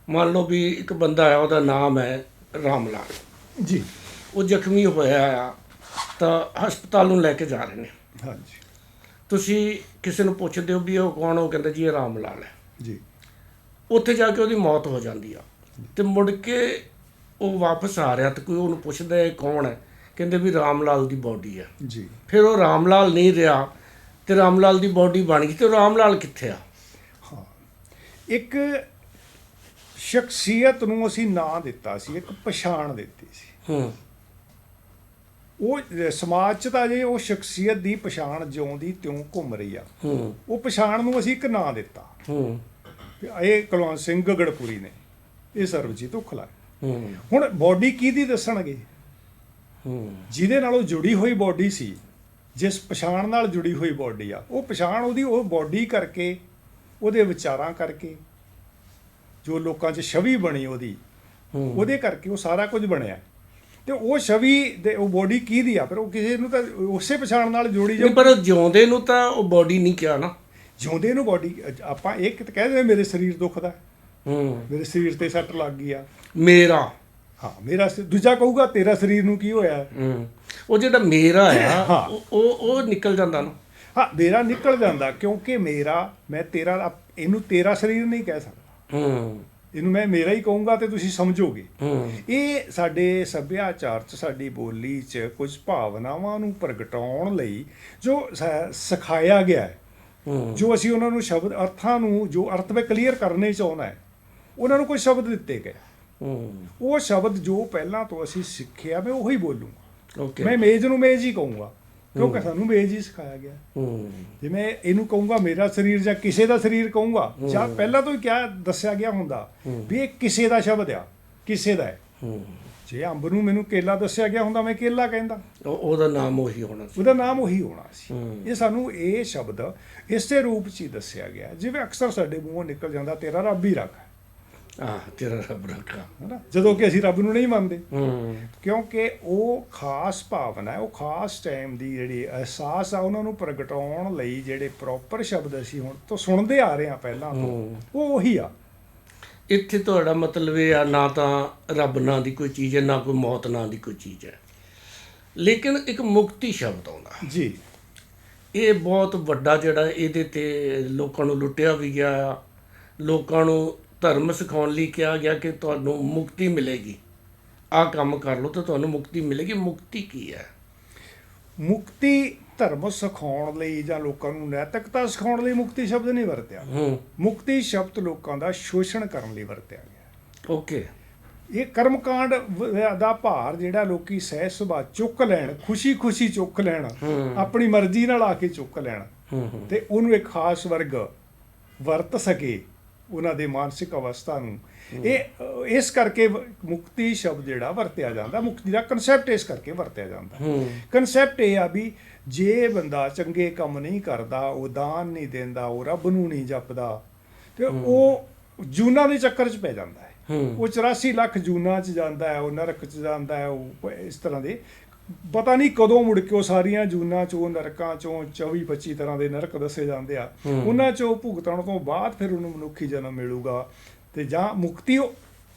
Speaker 1: ਮੰਨ ਲਓ ਵੀ ਇੱਕ ਬੰਦਾ ਹੈ ਉਹਦਾ ਨਾਮ ਹੈ ਰਾਮ ਲਾਲ।
Speaker 2: ਜੀ।
Speaker 1: ਉਹ ਜ਼ਖਮੀ ਹੋਇਆ ਆ ਤਾਂ ਹਸਪਤਾਲ ਨੂੰ ਲੈ ਕੇ ਜਾ ਰਹੇ ਨੇ।
Speaker 2: ਹਾਂਜੀ।
Speaker 1: ਤੁਸੀਂ ਕਿਸੇ ਨੂੰ ਪੁੱਛਦੇ ਹੋ ਵੀ ਉਹ ਕੌਣ ਉਹ ਕਹਿੰਦਾ ਜੀ ਇਹ ਰਾਮ ਲਾਲ ਹੈ।
Speaker 2: ਜੀ।
Speaker 1: ਉੱਥੇ ਜਾ ਕੇ ਉਹਦੀ ਮੌਤ ਹੋ ਜਾਂਦੀ ਆ। ਤੇ ਮੁੜ ਕੇ ਉਹ ਵਾਪਸ ਆ ਰਿਹਾ ਤੇ ਕੋਈ ਉਹਨੂੰ ਪੁੱਛਦਾ ਇਹ ਕੌਣ ਹੈ? ਕਹਿੰਦੇ ਵੀ ਰਾਮ ਲਾਲ ਦੀ ਬਾਡੀ ਹੈ
Speaker 2: ਜੀ।
Speaker 1: ਫਿਰ ਉਹ ਰਾਮ ਲਾਲ ਨਹੀਂ ਰਿਹਾ ਤੇ ਰਾਮ ਲਾਲ ਦੀ ਬਾਡੀ ਬਣ ਗਈ ਤੇ ਰਾਮ ਲਾਲ ਕਿੱਥੇ ਆ?
Speaker 2: ਹਾਂ। ਇੱਕ ਸ਼ਖਸੀਅਤ ਨੂੰ ਅਸੀਂ ਨਾਂ ਦਿੱਤਾ ਸੀ ਇੱਕ ਪਛਾਣ ਦਿੱਤੀ ਸੀ।
Speaker 1: ਹੂੰ।
Speaker 2: ਉਹ ਸਮਾਜ 'ਚ ਤਾਂ ਜੇ ਉਹ ਸ਼ਖਸੀਅਤ ਦੀ ਪਛਾਣ ਜਿਉਂਦੀ ਤਿਉਂ ਘੁੰਮ ਰਹੀ ਆ।
Speaker 1: ਹੂੰ।
Speaker 2: ਉਹ ਪਛਾਣ ਨੂੰ ਅਸੀਂ ਇੱਕ ਨਾਂ ਦਿੱਤਾ।
Speaker 1: ਹੂੰ।
Speaker 2: ਇਹ ਕੁਲਵੰਤ ਸਿੰਘ ਗਗੜਪੁਰੀ ਨੇ ਇਹ ਸਰਬਜੀਤ ਉਖਲਾ
Speaker 1: ਹੂੰ।
Speaker 2: ਹੁਣ ਬਾਡੀ ਕਿਹਦੀ ਦੱਸਣਗੇ?
Speaker 1: ਹੂੰ।
Speaker 2: ਜਿਹਦੇ ਨਾਲ ਉਹ ਜੁੜੀ ਹੋਈ ਬਾਡੀ ਸੀ ਜਿਸ ਪਛਾਣ ਨਾਲ ਜੁੜੀ ਹੋਈ ਬਾਡੀ ਆ ਉਹ ਪਛਾਣ ਉਹਦੀ ਉਹ ਬਾਡੀ ਕਰਕੇ ਉਹਦੇ ਵਿਚਾਰਾਂ ਕਰਕੇ ਜੋ ਲੋਕਾਂ 'ਚ ਛਵੀ ਬਣੀ ਉਹਦੀ ਉਹਦੇ ਕਰਕੇ ਉਹ ਸਾਰਾ ਕੁਝ ਬਣਿਆ। ਤੇ ਉਹ ਛਵੀ ਦੇ ਉਹ ਬਾਡੀ ਕਿਹਦੀ ਆ? ਫਿਰ ਉਹ ਕਿਸੇ ਨੂੰ ਤਾਂ ਉਸੇ ਪਛਾਣ ਨਾਲ ਜੋੜੀ ਜਾ
Speaker 1: ਪਰ ਜਿਉਂਦੇ ਨੂੰ ਤਾਂ ਉਹ ਬਾਡੀ ਨਹੀਂ ਕਿਹਾ ਨਾ।
Speaker 2: ਜਿਉਂਦੇ ਨੂੰ ਬਾਡੀ ਆਪਾਂ ਇਹ ਕਿਤੇ ਕਹਿ ਦਿੰਦੇ ਮੇਰੇ ਸਰੀਰ ਦੁਖਦਾ
Speaker 1: ਹੂੰ।
Speaker 2: ਮੇਰੇ ਸਰੀਰ ਤੇ ਸੱਟ ਲੱਗ ਗਈ ਆ।
Speaker 1: ਮੇਰਾ।
Speaker 2: ਹਾਂ ਮੇਰਾ ਦੂਜਾ ਕਹੂਗਾ ਤੇਰਾ ਸਰੀਰ ਨੂੰ ਕੀ ਹੋਇਆ?
Speaker 1: ਹੂੰ। ਉਹ ਜਿਹੜਾ ਮੇਰਾ ਆ। <coughs> ਉਹ ਉਹ ਨਿਕਲ ਜਾਂਦਾ ਨਾ।
Speaker 2: ਹਾਂ ਮੇਰਾ ਨਿਕਲ ਜਾਂਦਾ ਕਿਉਂਕਿ ਮੇਰਾ ਮੈਂ ਤੇਰਾ ਇਹਨੂੰ ਤੇਰਾ ਸਰੀਰ ਨਹੀਂ ਕਹਿ ਸਕਦਾ।
Speaker 1: ਹੂੰ।
Speaker 2: ਇਹਨੂੰ ਮੈਂ ਮੇਰਾ ਹੀ ਕਹੂੰਗਾ ਤੇ ਤੁਸੀਂ ਸਮਝੋਗੇ। ਇਹ ਸਾਡੇ ਸੱਭਿਆਚਾਰ ਚ ਸਾਡੀ ਬੋਲੀ ਚ ਕੁਝ ਭਾਵਨਾਵਾਂ ਨੂੰ ਪ੍ਰਗਟਾਉਣ ਲਈ ਜੋ ਸਿਖਾਇਆ ਗਿਆ ਹੈ। ਜੋ ਅਸੀਂ ਉਹਨਾਂ ਨੂੰ ਸ਼ਬਦ ਅਰਥਾਂ ਨੂੰ ਜੋ ਅਰਥ ਵਿੱਚ ਕਲੀਅਰ ਕਰਨੇ ਚਾਹੁੰਦਾ ਹੈ ਉਹਨਾਂ ਨੂੰ ਕੋਈ ਸ਼ਬਦ ਦਿੱਤੇ ਗਏ। ਉਹ ਸ਼ਬਦ ਜੋ ਪਹਿਲਾਂ ਤੋਂ ਅਸੀਂ ਸਿੱਖਿਆ ਮੈਂ ਉਹੀ ਬੋਲੂੰਗਾ।
Speaker 1: ਓਕੇ
Speaker 2: ਮੈਂ ਮੇਜ਼ ਨੂੰ ਮੇਜ਼ ਹੀ ਕਹੂੰਗਾ। ਕਿਉਂਕਿ ਸਾਨੂੰ ਮੇਜ਼ ਹੀ ਸਿਖਾਇਆ ਗਿਆ। ਜੇ ਮੈਂ ਇਹਨੂੰ ਕਹੂੰਗਾ ਮੇਰਾ ਸਰੀਰ ਜਾਂ ਕਿਸੇ ਦਾ ਸਰੀਰ ਕਹੂੰਗਾ ਜਾਂ ਪਹਿਲਾਂ ਤੋਂ ਹੀ ਕਿਆ ਦੱਸਿਆ ਗਿਆ ਹੁੰਦਾ ਵੀ ਇਹ ਕਿਸੇ ਦਾ ਸ਼ਬਦ ਆ ਕਿਸੇ ਦਾ ਹੈ। ਜੇ ਅੰਬ ਨੂੰ ਮੈਨੂੰ ਕੇਲਾ ਦੱਸਿਆ ਗਿਆ ਹੁੰਦਾ ਮੈਂ ਕੇਲਾ ਕਹਿੰਦਾ।
Speaker 1: ਉਹ- ਉਹਦਾ ਨਾਮ ਉਹੀ ਹੋਣਾ ਸੀ।
Speaker 2: ਉਹਦਾ ਨਾਮ ਉਹੀ ਹੋਣਾ ਸੀ। ਇਹ ਸਾਨੂੰ ਇਹ ਸ਼ਬਦ ਇਸੇ ਰੂਪ 'ਚ ਹੀ ਦੱਸਿਆ ਗਿਆ। ਜਿਵੇਂ ਅਕਸਰ ਸਾਡੇ ਮੂੰਹੋਂ ਨਿਕਲ ਜਾਂਦਾ ਤੇਰਾ ਰੱਬ ਹੀ ਰੱਖ
Speaker 1: ਆਹ ਤੇਰਾ ਰੱਬ ਰੱਖਾ
Speaker 2: ਹਨਾ? ਜਦੋਂ ਕਿ ਅਸੀਂ ਰੱਬ ਨੂੰ ਨਹੀਂ ਮੰਨਦੇ। ਕਿਉਂਕਿ ਉਹ ਖਾਸ ਭਾਵਨਾ ਹੈ ਉਹ ਖਾਸ ਟਾਈਮ ਦੀ ਜਿਹੜੀ ਅਹਿਸਾਸ ਆ ਉਹਨਾਂ ਨੂੰ ਪ੍ਰਗਟਾਉਣ ਲਈ ਜਿਹੜੇ ਪ੍ਰੋਪਰ ਸ਼ਬਦ ਅਸੀਂ ਹੁਣ ਤੋਂ ਸੁਣਦੇ ਆ ਰਹੇ ਹਾਂ ਪਹਿਲਾਂ ਤੋਂ। ਉਹ ਉਹੀ ਆ।
Speaker 1: ਇੱਥੇ ਤੁਹਾਡਾ ਮਤਲਬ ਇਹ ਆ ਨਾ ਤਾਂ ਰੱਬ ਨਾਂ ਦੀ ਕੋਈ ਚੀਜ਼ ਹੈ ਨਾ ਕੋਈ ਮੌਤ ਨਾਂ ਦੀ ਕੋਈ ਚੀਜ਼ ਹੈ। ਲੇਕਿਨ ਇੱਕ ਮੁਕਤੀ ਸ਼ਬਦ ਆਉਂਦਾ।
Speaker 2: ਜੀ।
Speaker 1: ਇਹ ਬਹੁਤ ਵੱਡਾ ਜਿਹੜਾ ਇਹਦੇ ਤੇ ਲੋਕਾਂ ਨੂੰ ਲੁੱਟਿਆ ਵੀ ਗਿਆ ਆ ਲੋਕਾਂ ਨੂੰ ਧਰਮ ਸਿਖਾਉਣ ਲਈ ਕਿਹਾ ਗਿਆ ਕਿ ਤੁਹਾਨੂੰ ਮੁਕਤੀ ਮਿਲੇਗੀ। ਆਹ ਕੰਮ ਕਰ ਲਓ ਤਾਂ ਤੁਹਾਨੂੰ ਮੁਕਤੀ ਮਿਲੇਗੀ। ਮੁਕਤੀ ਕੀ ਹੈ?
Speaker 2: ਮੁਕਤੀ ਧਰਮ ਸਿਖਾਉਣ ਲਈ ਜਾਂ ਲੋਕਾਂ ਨੂੰ ਨੈਤਿਕਤਾ ਸਿਖਾਉਣ ਲਈ ਮੁਕਤੀ ਸ਼ਬਦ ਨਹੀਂ ਵਰਤਿਆ। ਮੁਕਤੀ ਸ਼ਬਦ ਲੋਕਾਂ ਦਾ ਸ਼ੋਸ਼ਣ ਕਰਨ ਲਈ ਵਰਤਿਆ ਗਿਆ।
Speaker 1: ਓਕੇ।
Speaker 2: ਇਹ ਕਰਮਕਾਂਡ ਵ- ਦਾ ਭਾਰ ਜਿਹੜਾ ਲੋਕੀ ਸਹਿ ਸੁਭਾ ਚੁੱਕ ਲੈਣ ਖੁਸ਼ੀ-ਖੁਸ਼ੀ ਚੁੱਕ ਲੈਣ। ਆਪਣੀ ਮਰਜ਼ੀ ਨਾਲ ਆ ਕੇ ਚੁੱਕ ਲੈਣ ਤੇ ਉਹਨੂੰ ਇੱਕ ਖਾਸ ਵਰਗ ਵਰਤ ਸਕੇ। ਉਹਨਾਂ ਦੇ ਮਾਨਸਿਕ ਅਵਸਥਾ ਨੂੰ। ਇਹ ਇਸ ਕਰਕੇ ਮੁਕਤੀ ਸ਼ਬਦ ਜਿਹੜਾ ਵਰਤਿਆ ਜਾਂਦਾ ਮੁਕਤੀ ਦਾ ਕਨਸੈਪਟ ਇਸ ਕਰਕੇ ਵਰਤਿਆ ਜਾਂਦਾ। ਕਨਸੈਪਟ ਇਹ ਆ ਵੀ ਜੇ ਬੰਦਾ ਚੰਗੇ ਕੰਮ ਨਹੀਂ ਕਰਦਾ ਉਹ ਦਾਨ ਨਹੀਂ ਦਿੰਦਾ ਉਹ ਰੱਬ ਨੂੰ ਨਹੀਂ ਜਪਦਾ ਤੇ ਉਹ ਜੂਨਾ ਦੇ ਚੱਕਰ 'ਚ ਪੈ ਜਾਂਦਾ ਹੂੰ। ਉਹ 84 ਲੱਖ ਜੂਨਾ 'ਚ ਜਾਂਦਾ ਹੈ ਉਹ ਨਰਕ 'ਚ ਜਾਂਦਾ ਹੈ ਉਹ ਇਸ ਤਰ੍ਹਾਂ ਦੇ ਪਤਾ ਨਹੀਂ ਕਦੋਂ ਮੁੜ ਕੇ ਉਹ ਸਾਰੀਆਂ ਜੂਨਾ 'ਚੋਂ ਨਰਕਾਂ 'ਚੋਂ 24 25 ਤਰ੍ਹਾਂ ਦੇ ਨਰਕ ਦੱਸੇ ਜਾਂਦੇ ਆ। ਉਹਨਾਂ 'ਚੋਂ ਭੁਗਤਣ ਤੋਂ ਬਾਅਦ ਫਿਰ ਉਹਨੂੰ ਮਨੁੱਖੀ ਜਨਮ ਮਿਲੂਗਾ ਤੇ ਜਾਂ ਮੁਕਤੀ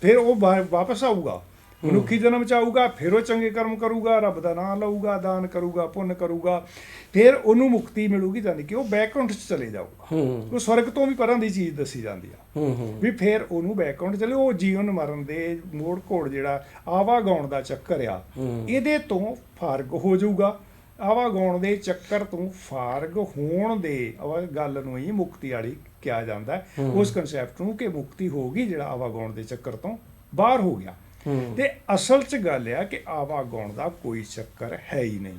Speaker 2: ਫਿਰ ਉਹ ਵਾਪਸ ਆਊਗਾ ਮਨੁੱਖੀ ਜਨਮ ਚ ਆਊਗਾ ਫਿਰ ਉਹ ਚੰਗੇ ਕਰਮ ਕਰੂਗਾ ਰੱਬ ਦਾ ਨਾਮ ਲਊਗਾ ਦਾਨ ਕਰੂਗਾ ਪੁੰਨ ਕਰੂਗਾ ਫਿਰ ਉਹਨੂੰ ਮੁਕਤੀ ਮਿਲੂਗੀ ਯਾਨੀ ਕਿ ਉਹ ਬੈਕਗ੍ਰਾਉਂਡ 'ਚ ਚਲੇ ਜਾਊਗਾ।
Speaker 1: ਹੂੰ।
Speaker 2: ਉਹ ਸਵਰਗ ਤੋਂ ਵੀ ਪਰਾਂ ਦੀ ਚੀਜ਼ ਦੱਸੀ ਜਾਂਦੀ ਆ। ਵੀ ਫਿਰ ਉਹਨੂੰ ਬੈਕਗ੍ਰਾਉਂਡ ਚਲੇ ਉਹ ਜੀਵਨ ਮਰਨ ਦੇ ਮੋੜ ਘੋੜ ਜਿਹੜਾ ਆਵਾਗਾਉਣ ਦਾ ਚੱਕਰ ਆ। ਇਹਦੇ ਤੋਂ ਫਾਰਗ ਹੋ ਜਾਊਗਾ। ਆਵਾਗਾਉਣ ਦੇ ਚੱਕਰ ਤੋਂ ਫਾਰਗ ਹੋਣ ਦੇ ਗੱਲ ਨੂੰ ਹੀ ਮੁਕਤੀ ਵਾਲੀ ਕਿਹਾ ਜਾਂਦਾ। ਉਸ ਕਨਸੈਪਟ ਨੂੰ ਕਿ ਮੁਕਤੀ ਹੋ ਗਈ ਜਿਹੜਾ ਆਵਾਗਾਉਣ ਦੇ ਚੱਕਰ ਤੋਂ ਬਾਹਰ ਹੋ ਗਿਆ। ਤੇ ਅਸਲ 'ਚ ਗੱਲ ਆ ਕਿ ਆਵਾਗਾਉਣ ਦਾ ਕੋਈ ਚੱਕਰ ਹੈ ਹੀ ਨਹੀਂ।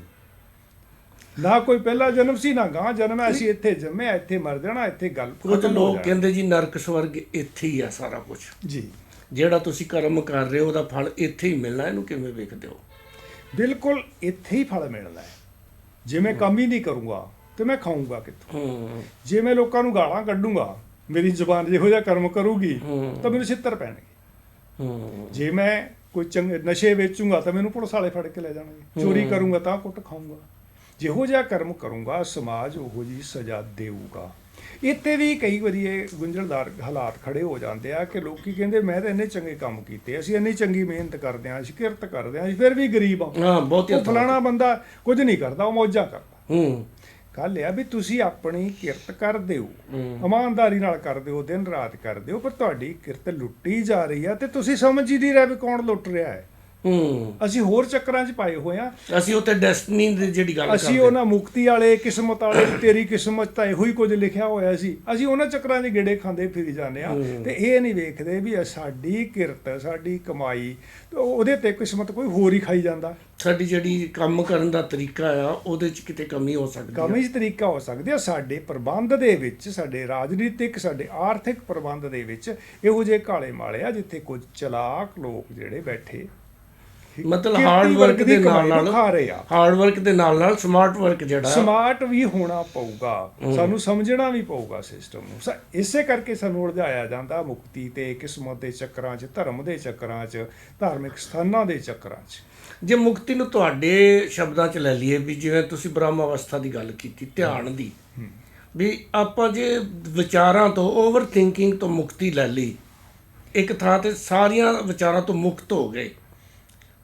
Speaker 2: ਨਾ ਕੋਈ ਪਹਿਲਾ ਜਨਮ ਸੀ ਨਾ ਗਾਂ ਜਨਮ ਹੈ। ਅਸੀਂ ਇੱਥੇ ਜੰਮੇ ਇੱਥੇ ਮਰ ਜਾਣਾ ਇੱਥੇ ਗੱਲ
Speaker 1: ਕੁਝ ਲੋਕ। ਕਹਿੰਦੇ ਜੀ ਨਰਕ ਸਵਰਗ ਇੱਥੇ ਹੀ ਆ ਸਾਰਾ ਕੁਝ
Speaker 2: ਜੀ।
Speaker 1: ਜਿਹੜਾ ਤੁਸੀਂ ਕਰਮ ਕਰ ਰਹੇ ਹੋ ਉਹਦਾ ਫਲ ਇੱਥੇ ਹੀ ਮਿਲਣਾ ਇਹਨੂੰ ਕਿਵੇਂ ਵੇਖਦੇ ਹੋ?
Speaker 2: ਬਿਲਕੁਲ ਇੱਥੇ ਹੀ ਫਲ ਮਿਲਣਾ ਹੈ। ਜੇ ਮੈਂ ਕੰਮ ਹੀ ਨਹੀਂ ਕਰੂੰਗਾ ਤੇ ਮੈਂ ਖਾਊਂਗਾ ਕਿੱਥੋਂ? ਜੇ ਮੈਂ ਲੋਕਾਂ ਨੂੰ ਗਾਲਾਂ ਕੱਢੂੰਗਾ ਮੇਰੀ ਜ਼ੁਬਾਨ ਜਿਹੋ ਜਿਹਾ ਕਰਮ ਕਰੂਗੀ। ਤਾਂ ਮੈਨੂੰ ਛਿੱਤਰ ਪੈਣਗੇ। ਜੇ ਮੈਂ ਕੋਈ ਚੰਗੇ ਨਸ਼ੇ ਵੇਚੂੰਗਾ ਤਾਂ ਮੈਨੂੰ ਪੁਲਿਸ ਵਾਲੇ ਫੜ ਕੇ ਲੈ ਜਾਣਗੇ। ਚੋਰੀ ਕਰੂੰਗਾ ਤਾਂ ਕੁੱਟ ਖਾਊਂਗਾ। ਜਿਹੋ ਜਿਹਾ ਕਰਮ ਕਰੂੰਗਾ ਸਮਾਜ ਉਹੋ ਜੀ ਸਜ਼ਾ ਦੇਊਗਾ। ਇੱਥੇ ਵੀ ਕਈ ਵਾਰੀ ਇਹ ਗੁੰਝਲਦਾਰ ਹਾਲਾਤ ਖੜੇ ਹੋ ਜਾਂਦੇ ਆ ਕਿ ਲੋਕੀ ਕਹਿੰਦੇ ਮੈਂ ਤਾਂ ਇੰਨੇ ਚੰਗੇ ਕੰਮ ਕੀਤੇ ਅਸੀਂ ਇੰਨੀ ਚੰਗੀ ਮਿਹਨਤ ਕਰਦੇ ਆ ਅਸੀਂ ਕਿਰਤ ਕਰਦੇ ਆ ਫਿਰ ਵੀ ਗਰੀਬ ਆ।
Speaker 1: ਹਾਂ ਬਹੁਤ
Speaker 2: ਫਲਾਣਾ ਬੰਦਾ ਕੁਝ ਨਹੀਂ ਕਰਦਾ ਉਹ ਮੌਜਾਂ ਕਰਦਾ।
Speaker 1: ਹੂੰ।
Speaker 2: ਗੱਲ ਇਹ ਆ ਵੀ ਤੁਸੀਂ ਆਪਣੀ ਕਿਰਤ ਕਰਦੇ ਹੋ। ਇਮਾਨਦਾਰੀ ਨਾਲ ਕਰਦੇ ਹੋ ਦਿਨ ਰਾਤ ਕਰਦੇ ਹੋ ਪਰ ਤੁਹਾਡੀ ਕਿਰਤ ਲੁੱਟੀ ਜਾ ਰਹੀ ਆ ਤੇ ਤੁਸੀਂ ਸਮਝ ਹੀ ਨਹੀਂ ਰਹੇ ਵੀ ਕੌਣ ਲੁੱਟ ਰਿਹਾ ਹੈ
Speaker 1: ਹੂੰ।
Speaker 2: ਅਸੀਂ ਹੋਰ ਚੱਕਰਾਂ 'ਚ ਪਾਏ ਹੋਏ ਆ।
Speaker 1: ਅਸੀਂ ਉੱਥੇ ਡੈਸਟਨੀ ਦੀ ਜਿਹੜੀ ਗੱਲ
Speaker 2: ਅਸੀਂ
Speaker 1: ਕਰਦੇ।
Speaker 2: ਉਹਨਾਂ ਮੁਕਤੀ ਵਾਲੇ ਕਿਸਮਤ ਵਾਲੇ ਤੇਰੀ ਕਿਸਮਤ ਤਾਂ ਇਹੋ ਹੀ ਕੁਝ ਲਿਖਿਆ ਹੋਇਆ ਸੀ। ਅਸੀਂ ਉਹਨਾਂ ਚੱਕਰਾਂ 'ਚ ਗੇੜੇ ਖਾਂਦੇ ਫਿਰੀ ਜਾਂਦੇ ਆ। ਤੇ ਇਹ ਨਹੀਂ ਵੇਖਦੇ ਵੀ ਸਾਡੀ ਕਿਰਤ ਸਾਡੀ ਕਮਾਈ ਤੇ ਉਹਦੇ ਤੇ ਕਿਸਮਤ ਕੋਈ ਹੋਰ ਹੀ ਖਾਈ ਜਾਂਦਾ।
Speaker 1: ਸਾਡੀ ਜਿਹੜੀ ਕੰਮ ਕਰਨ ਦਾ ਤਰੀਕਾ ਆ ਉਹਦੇ 'ਚ ਕਿਤੇ ਕਮੀ ਹੋ ਸਕਦੀ ਹੈ
Speaker 2: ਕਮੀ ਤਰੀਕਾ ਹੋ ਸਕਦੀ ਹੈ ਸਾਡੇ ਪ੍ਰਬੰਧ ਦੇ ਵਿੱਚ ਸਾਡੇ ਰਾਜਨੀਤਿਕ ਸਾਡੇ ਆਰਥਿਕ ਪ੍ਰਬੰਧ ਦੇ ਵਿੱਚ ਇਹੋ ਜਿਹੇ ਕਾਲੇ ਮਾਲੇ ਆ ਜਿੱਥੇ ਕੁਝ ਚਲਾਕ ਲੋਕ ਜਿਹੜੇ ਬੈਠੇ
Speaker 1: ਮਤਲਬ ਹਾਰਡ ਵਰਕ
Speaker 2: ਦੀ
Speaker 1: ਨਾਲ ਨਾਲ
Speaker 2: ਖਾ ਰਹੇ ਆ।
Speaker 1: ਹਾਰਡ ਵਰਕ ਦੇ ਨਾਲ ਨਾਲ ਸਮਾਰਟ ਵਰਕ ਜਿਹੜਾ
Speaker 2: ਸਮਾਰਟ ਵੀ ਹੋਣਾ ਪਊਗਾ। ਸਾਨੂੰ ਸਮਝਣਾ ਵੀ ਪਊਗਾ ਸਿਸਟਮ ਨੂੰ। ਇਸੇ ਕਰਕੇ ਸਾਨੂੰ ਉਲਝਾਇਆ ਜਾਂਦਾ ਮੁਕਤੀ ਤੇ ਕਿਸਮਤ ਦੇ ਚੱਕਰਾਂ 'ਚ ਧਰਮ ਦੇ ਚੱਕਰਾਂ 'ਚ ਧਾਰਮਿਕ ਸਥਾਨਾਂ ਦੇ ਚੱਕਰਾਂ 'ਚ।
Speaker 1: ਜੇ ਮੁਕਤੀ ਨੂੰ ਤੁਹਾਡੇ ਸ਼ਬਦਾਂ 'ਚ ਲੈ ਲਈਏ ਵੀ ਜਿਵੇਂ ਤੁਸੀਂ ਬ੍ਰਹਮ ਅਵਸਥਾ ਦੀ ਗੱਲ ਕੀਤੀ ਧਿਆਨ ਦੀ। ਵੀ ਆਪਾਂ ਜੇ ਵਿਚਾਰਾਂ ਤੋਂ ਓਵਰ ਥਿੰਕਿੰਗ ਤੋਂ ਮੁਕਤੀ ਲੈ ਲਈ ਇੱਕ ਥਾਂ ਤੇ ਸਾਰੀਆਂ ਵਿਚਾਰਾਂ ਤੋਂ ਮੁਕਤ ਹੋ ਗਏ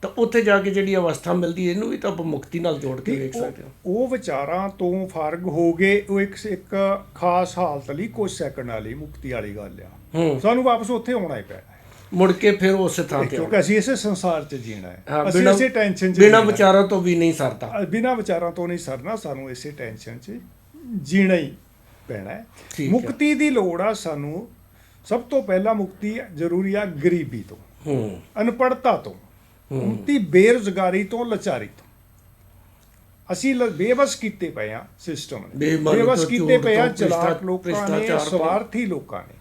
Speaker 1: ਤਾਂ ਉੱਥੇ ਜਾ ਕੇ ਜਿਹੜੀ ਅਵਸਥਾ ਮਿਲਦੀ ਹੈ, ਇਹਨੂੰ ਵੀ ਤਾਂ ਆਪਾਂ ਮੁਕਤੀ ਨਾਲ ਜੋੜ ਕੇ ਵੇਖ ਸਕਦੇ ਹਾਂ।
Speaker 2: ਉਹ ਵਿਚਾਰਾਂ ਤੋਂ ਫਰਗ ਹੋ ਗਏ ਉਹ ਇੱਕ ਇੱਕ ਖਾਸ ਹਾਲਤ ਲਈ ਕੁਝ ਸੈਕਿੰਡ ਵਾਲੀ ਮੁਕਤੀ ਵਾਲੀ ਗੱਲ ਆ। ਸਾਨੂੰ ਵਾਪਸ ਉੱਥੇ ਆਉਣਾ ਹੀ ਪੈਣਾ।
Speaker 1: ਮੁੜ ਕੇ ਫਿਰ ਉਸੇ ਥਾਂ ਤੇ
Speaker 2: ਕਿਉਂਕਿ ਅਸੀਂ ਇਸੇ ਸੰਸਾਰ 'ਚ ਜੀਣਾ
Speaker 1: ਹਾਂ,
Speaker 2: ਅਸੀਂ
Speaker 1: ਬਿਨਾਂ-
Speaker 2: ਇਸੇ ਟੈਨਸ਼ਨ 'ਚ
Speaker 1: ਬਿਨਾਂ। ਵਿਚਾਰਾਂ ਤੋਂ ਵੀ ਨਹੀਂ ਸਰਦਾ।
Speaker 2: ਬਿਨਾਂ ਵਿਚਾਰਾਂ ਤੋਂ ਨਹੀਂ ਸਰਨਾ ਸਾਨੂੰ ਇਸੇ ਟੈਨਸ਼ਨ 'ਚ ਜੀਣਾ ਹੀ ਪੈਣਾ ਹੈ। ਮੁਕਤੀ ਦੀ ਲੋੜ ਆ ਸਾਨੂੰ ਸਭ ਤੋਂ ਪਹਿਲਾਂ ਮੁਕਤੀ ਜ਼ਰੂਰੀ ਆ ਗਰੀਬੀ ਤੋਂ।
Speaker 1: ਹੂੰ।
Speaker 2: ਅਨਪੜਤਾ ਤੋਂ। ਮੁਕਤੀ ਬੇਰੁਜ਼ਗਾਰੀ ਤੋਂ ਲਾਚਾਰੀ ਤੋਂ। ਅਸੀਂ ਬੇਵਸ ਕੀਤੇ ਪਏ ਆ ਸਿਸਟਮ ਨੇ। ਬੇਵਸ
Speaker 1: ਤੋਂ,
Speaker 2: ਕੀਤੇ ਪਏ ਆ
Speaker 1: ਤੋਂ,
Speaker 2: ਚਲਾਕ ਲੋਕਾਂ ਨੇ
Speaker 1: ਤੋਂ।
Speaker 2: ਸਵਾਰਥੀ ਲੋਕਾਂ ਨੇ।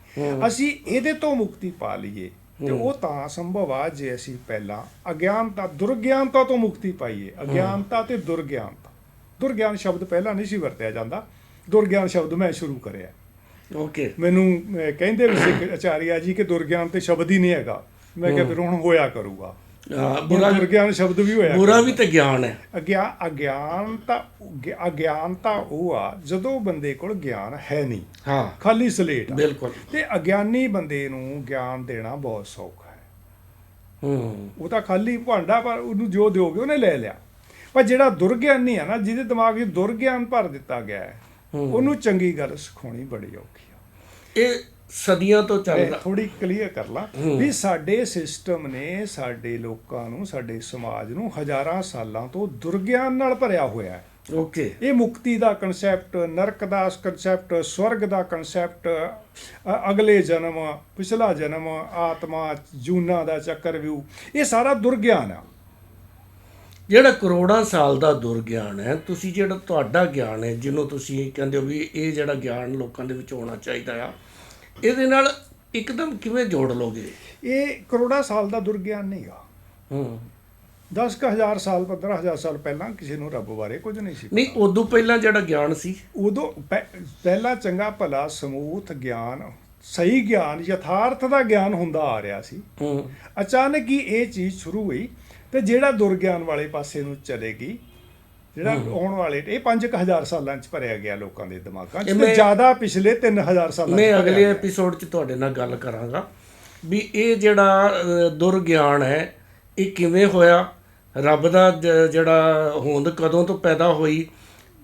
Speaker 2: ਅਸੀਂ ਇਹਦੇ ਤੋਂ ਮੁਕਤੀ ਪਾ ਲਈਏ ਤੇ ਉਹ ਤਾਂ ਸੰਭਵ ਆ ਜੇ ਅਸੀਂ ਪਹਿਲਾਂ ਅਗਿਆਨਤਾ ਦੁਰਗਿਆਨਤਾ ਤੋਂ ਮੁਕਤੀ ਪਾਈਏ। ਅਗਿਆਨਤਾ ਤੇ ਦੁਰਗਿਆਨਤਾ। ਦੁਰਗਿਆਨ ਸ਼ਬਦ ਪਹਿਲਾਂ ਨਹੀਂ ਸੀ ਵਰਤਿਆ ਜਾਂਦਾ। ਦੁਰਗਿਆਨ ਸ਼ਬਦ ਮੈਂ ਸ਼ੁਰੂ ਕਰਿਆ।
Speaker 1: ਓਕੇ।
Speaker 2: ਮੈਨੂੰ ਕਹਿੰਦੇ ਵੀ ਸੀ ਕਿ ਆਚਾਰੀਆ ਜੀ ਕਿ ਦੁਰਗਿਆਨ ਤੇ ਸ਼ਬਦ ਹੀ ਨਹੀਂ ਹੈਗਾ। ਮੈਂ ਕਿਹਾ ਫਿਰ ਹੁਣ ਹੋਇਆ ਕਰੂਗਾ। ਹੁਣ
Speaker 1: ਬੁਰਾ
Speaker 2: ਦੁਰਗਿਆਨ ਸ਼ਬਦ ਵੀ ਹੋਇਆ
Speaker 1: ਬੁਰਾ। ਵੀ ਤੇ ਗਿਆਨ ਹੈ।
Speaker 2: ਅਗਿਆ ਅਗਿਆਨਤਾ ਅਗਿਆਨਤਾ ਉਹ ਆ ਜਦੋਂ ਬੰਦੇ ਕੋਲ ਗਿਆਨ ਹੈ ਨਹੀਂ।
Speaker 1: ਹਾਂ।
Speaker 2: ਖਾਲੀ ਸਲੇਟ
Speaker 1: ਬਿਲਕੁਲ।
Speaker 2: ਤੇ ਅਗਿਆਨੀ ਬੰਦੇ ਨੂੰ ਗਿਆਨ ਦੇਣਾ ਬਹੁਤ ਸੌਖਾ ਹੈ।
Speaker 1: ਹੂੰ।
Speaker 2: ਉਹ ਤਾਂ ਖਾਲੀ ਭਾਂਡਾ ਪਰ ਉਹਨੂੰ ਜੋ ਦਿਓਗੇ ਉਹਨੇ ਲੈ ਲਿਆ। ਪਰ ਜਿਹੜਾ ਦੁਰਗਿਆਨੀ ਆ ਨਾ ਜਿਹਦੇ ਦਿਮਾਗ 'ਚ ਦੁਰਗਿਆਨ ਭਰ ਦਿੱਤਾ ਗਿਆ ਹੂੰ। ਉਹਨੂੰ ਚੰਗੀ ਗੱਲ ਸਿਖਾਉਣੀ ਬੜੀ ਔਖੀ ਆ।
Speaker 1: ਇਹ ਸਦੀਆਂ ਤੋਂ ਚੱਲਦਾ।
Speaker 2: ਥੋੜੀ ਕਲੀਅਰ ਕਰ ਲਾਂ ਵੀ ਸਾਡੇ ਸਿਸਟਮ ਨੇ ਸਾਡੇ ਲੋਕਾਂ ਨੂੰ ਸਾਡੇ ਸਮਾਜ ਨੂੰ ਹਜ਼ਾਰਾਂ ਸਾਲਾਂ ਤੋਂ ਦੁਰਗਿਆਨ ਨਾਲ ਭਰਿਆ ਹੋਇਆ ਹੈ।
Speaker 1: ਓਕੇ
Speaker 2: ਇਹ ਮੁਕਤੀ ਦਾ ਕਨਸੈਪਟ ਨਰਕ ਦਾ ਕਨਸੈਪਟ ਸਵਰਗ ਦਾ ਕਨਸੈਪਟ ਅਗਲੇ ਜਨਮ ਪਿਛਲਾ ਜਨਮ ਆਤਮਾ ਜੂਨਾ ਦਾ ਚੱਕਰ ਵਿਊ ਇਹ ਸਾਰਾ ਦੁਰਗਿਆਨ ਆ।
Speaker 1: ਜਿਹੜਾ ਕਰੋੜਾਂ ਸਾਲ ਦਾ ਦੁਰਗਿਆਨ ਹੈ ਤੁਸੀਂ ਜਿਹੜਾ ਤੁਹਾਡਾ ਗਿਆਨ ਹੈ ਜਿਹਨੂੰ ਤੁਸੀਂ ਕਹਿੰਦੇ ਹੋ ਵੀ ਇਹ ਜਿਹੜਾ ਗਿਆਨ ਲੋਕਾਂ ਦੇ ਵਿੱਚ ਹੋਣਾ ਚਾਹੀਦਾ ਆ ਇਹਦੇ ਨਾਲ ਇੱਕਦਮ ਕਿਵੇਂ ਜੋੜ ਲੋਗੇ?
Speaker 2: ਇਹ ਕਰੋੜਾਂ ਸਾਲ ਦਾ ਦੁਰਗਿਆਨ ਨਹੀਂਗਾ
Speaker 1: ਹੂੰ।
Speaker 2: 10000 ਸਾਲ 15000 ਸਾਲ ਪਹਿਲਾਂ ਕਿਸੇ ਨੂੰ ਰੱਬ ਬਾਰੇ ਕੁਝ ਨਹੀਂ ਸੀ
Speaker 1: ਨਹੀਂ ਉਦੋਂ ਪਹਿਲਾਂ ਜਿਹੜਾ ਗਿਆਨ ਸੀ?
Speaker 2: ਉਦੋਂ ਪਹਿ- ਪਹਿਲਾ ਚੰਗਾ ਭਲਾ ਸਮੂਥ ਗਿਆਨ ਸਹੀ ਗਿਆਨ ਯਥਾਰਥ ਦਾ ਗਿਆਨ ਹੁੰਦਾ ਆ ਰਿਹਾ ਸੀ।
Speaker 1: ਹੂੰ।
Speaker 2: ਅਚਾਨਕ ਹੀ ਇਹ ਚੀਜ਼ ਸ਼ੁਰੂ ਹੋਈ ਤੇ ਜਿਹੜਾ ਦੁਰਗਿਆਨ ਵਾਲੇ ਪਾਸੇ ਨੂੰ ਚਲੇਗੀ ਜਿਹੜਾ ਆਉਣ ਵਾਲੇ ਇਹ 5000 ਸਾਲਾਂ ਚ ਭਰਿਆ ਗਿਆ ਲੋਕਾਂ ਦੇ ਦਿਮਾਗਾਂ ਚ ਤੇ ਜ਼ਿਆਦਾ ਪਿਛਲੇ 3000 ਸਾਲਾਂ ਚ
Speaker 1: ਮੈਂ ਅਗਲੇ। ਐਪੀਸੋਡ 'ਚ ਤੁਹਾਡੇ ਨਾਲ ਗੱਲ ਕਰਾਂਗਾ ਵੀ ਇਹ ਜਿਹੜਾ ਦੁਰਗਿਆਨ ਹੈ ਇਹ ਕਿਵੇਂ ਹੋਇਆ? ਰੱਬ ਦਾ ਜਿਹੜਾ ਹੋਂਦ ਕਦੋਂ ਤੋਂ ਪੈਦਾ ਹੋਈ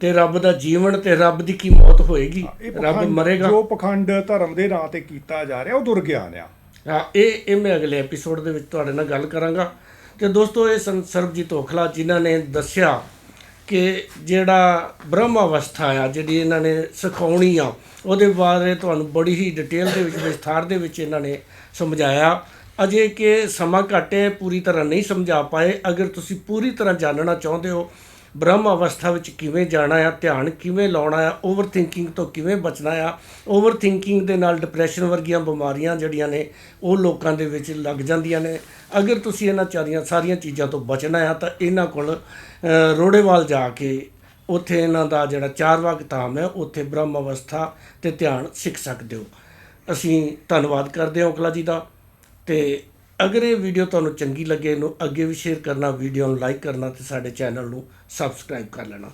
Speaker 1: ਤੇ ਰੱਬ ਦਾ ਜੀਵਨ ਤੇ ਰੱਬ ਦੀ ਕੀ ਮੌਤ ਹੋਏਗੀ? ਰੱਬ ਮਰੇਗਾ?
Speaker 2: ਜੋ ਪਖੰਡ ਧਰਮ ਦੇ ਨਾਂ ਤੇ ਕੀਤਾ ਜਾ ਰਿਹਾ ਉਹ ਦੁਰਗਿਆਨ ਆ।
Speaker 1: ਹਾਂ ਇਹ ਇਹ ਮੈਂ ਅਗਲੇ ਐਪੀਸੋਡ ਦੇ ਵਿੱਚ ਤੁਹਾਡੇ ਨਾਲ ਗੱਲ ਕਰਾਂਗਾ। ਤੇ ਦੋਸਤੋ ਇਹ ਸਰਬਜੀਤ ਔਖਲਾ ਜਿਨ੍ਹਾਂ ਨੇ ਦੱਸਿਆ ਕਿ ਜਿਹੜਾ ਬ੍ਰਹਮ ਅਵਸਥਾ ਆ, ਜਿਹੜੀ ਇਹਨਾਂ ਨੇ ਸਿਖਾਉਣੀ ਆ, ਉਹਦੇ ਬਾਰੇ ਤੁਹਾਨੂੰ ਬੜੀ ਹੀ ਡਿਟੇਲ ਦੇ ਵਿੱਚ, ਵਿਸਥਾਰ ਦੇ ਵਿੱਚ ਇਹਨਾਂ ਨੇ ਸਮਝਾਇਆ। ਅਜੇ ਕਿ ਸਮਾਂ ਘੱਟ ਹੈ, ਪੂਰੀ ਤਰ੍ਹਾਂ ਨਹੀਂ ਸਮਝਾ ਪਾਏ। ਅਗਰ ਤੁਸੀਂ ਪੂਰੀ ਤਰ੍ਹਾਂ ਜਾਣਨਾ ਚਾਹੁੰਦੇ ਹੋ ਬ੍ਰਹਮ ਅਵਸਥਾ ਵਿੱਚ ਕਿਵੇਂ ਜਾਣਾ ਆ, ਧਿਆਨ ਕਿਵੇਂ ਲਾਉਣਾ ਆ ਓਵਰ ਥਿੰਕਿੰਗ ਤੋਂ ਕਿਵੇਂ ਬਚਣਾ ਆ ਓਵਰ ਥਿੰਕਿੰਗ ਦੇ ਨਾਲ ਡਿਪਰੈਸ਼ਨ ਵਰਗੀਆਂ ਬਿਮਾਰੀਆਂ ਜਿਹੜੀਆਂ ਨੇ, ਉਹ ਲੋਕਾਂ ਦੇ ਵਿੱਚ ਲੱਗ ਜਾਂਦੀਆਂ ਨੇ। ਅਗਰ ਤੁਸੀਂ ਇਹਨਾਂ ਚਾਰੀਆਂ, ਸਾਰੀਆਂ ਚੀਜ਼ਾਂ ਤੋਂ ਬਚਣਾ ਆ, ਤਾਂ ਇਹਨਾਂ ਕੋਲ ਰੋੜੇਵਾਲ ਜਾ ਕੇ ਉੱਥੇ ਇਹਨਾਂ ਦਾ ਜਿਹੜਾ ਚਾਰਵਾਕ ਕਿਤਾਬ ਹੈ, ਉੱਥੇ ਬ੍ਰਹਮ ਅਵਸਥਾ ਤੇ ਧਿਆਨ ਸਿੱਖ ਸਕਦੇ ਹੋ। ਅਸੀਂ ਧੰਨਵਾਦ ਕਰਦੇ ਹਾਂ ਓਕਲਾ ਜੀ ਦਾ ਤੇ ਅਗਰ ਇਹ ਵੀਡੀਓ ਤੁਹਾਨੂੰ ਚੰਗੀ ਲੱਗੇ, ਇਹਨੂੰ ਅੱਗੇ ਵੀ ਸ਼ੇਅਰ ਕਰਨਾ ਵੀਡੀਓ ਨੂੰ ਲਾਈਕ ਕਰਨਾ ਤੇ ਸਾਡੇ ਚੈਨਲ ਨੂੰ ਸਬਸਕ੍ਰਾਈਬ ਕਰ ਲੈਣਾ।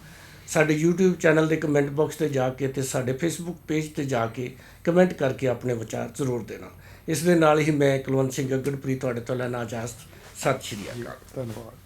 Speaker 1: ਸਾਡੇ YouTube ਚੈਨਲ ਦੇ ਕਮੈਂਟ ਬਾਕਸ ਤੇ ਜਾ ਕੇ ਤੇ ਸਾਡੇ Facebook ਪੇਜ ਤੇ ਜਾ ਕੇ ਕਮੈਂਟ ਕਰਕੇ ਆਪਣੇ ਵਿਚਾਰ ਜ਼ਰੂਰ ਦੇਣਾ। ਇਸ ਦੇ ਨਾਲ ਹੀ ਮੈਂ ਕੁਲਵੰਤ ਸਿੰਘ ਅਗੜਪੁਰੀ ਤੁਹਾਡੇ ਤੋਂ ਲੈਣਾ ਇਜਾਜ਼ਤ। ਸਤਿ ਸ਼੍ਰੀ ਅਕਾਲ।
Speaker 2: ਧੰਨਵਾਦ।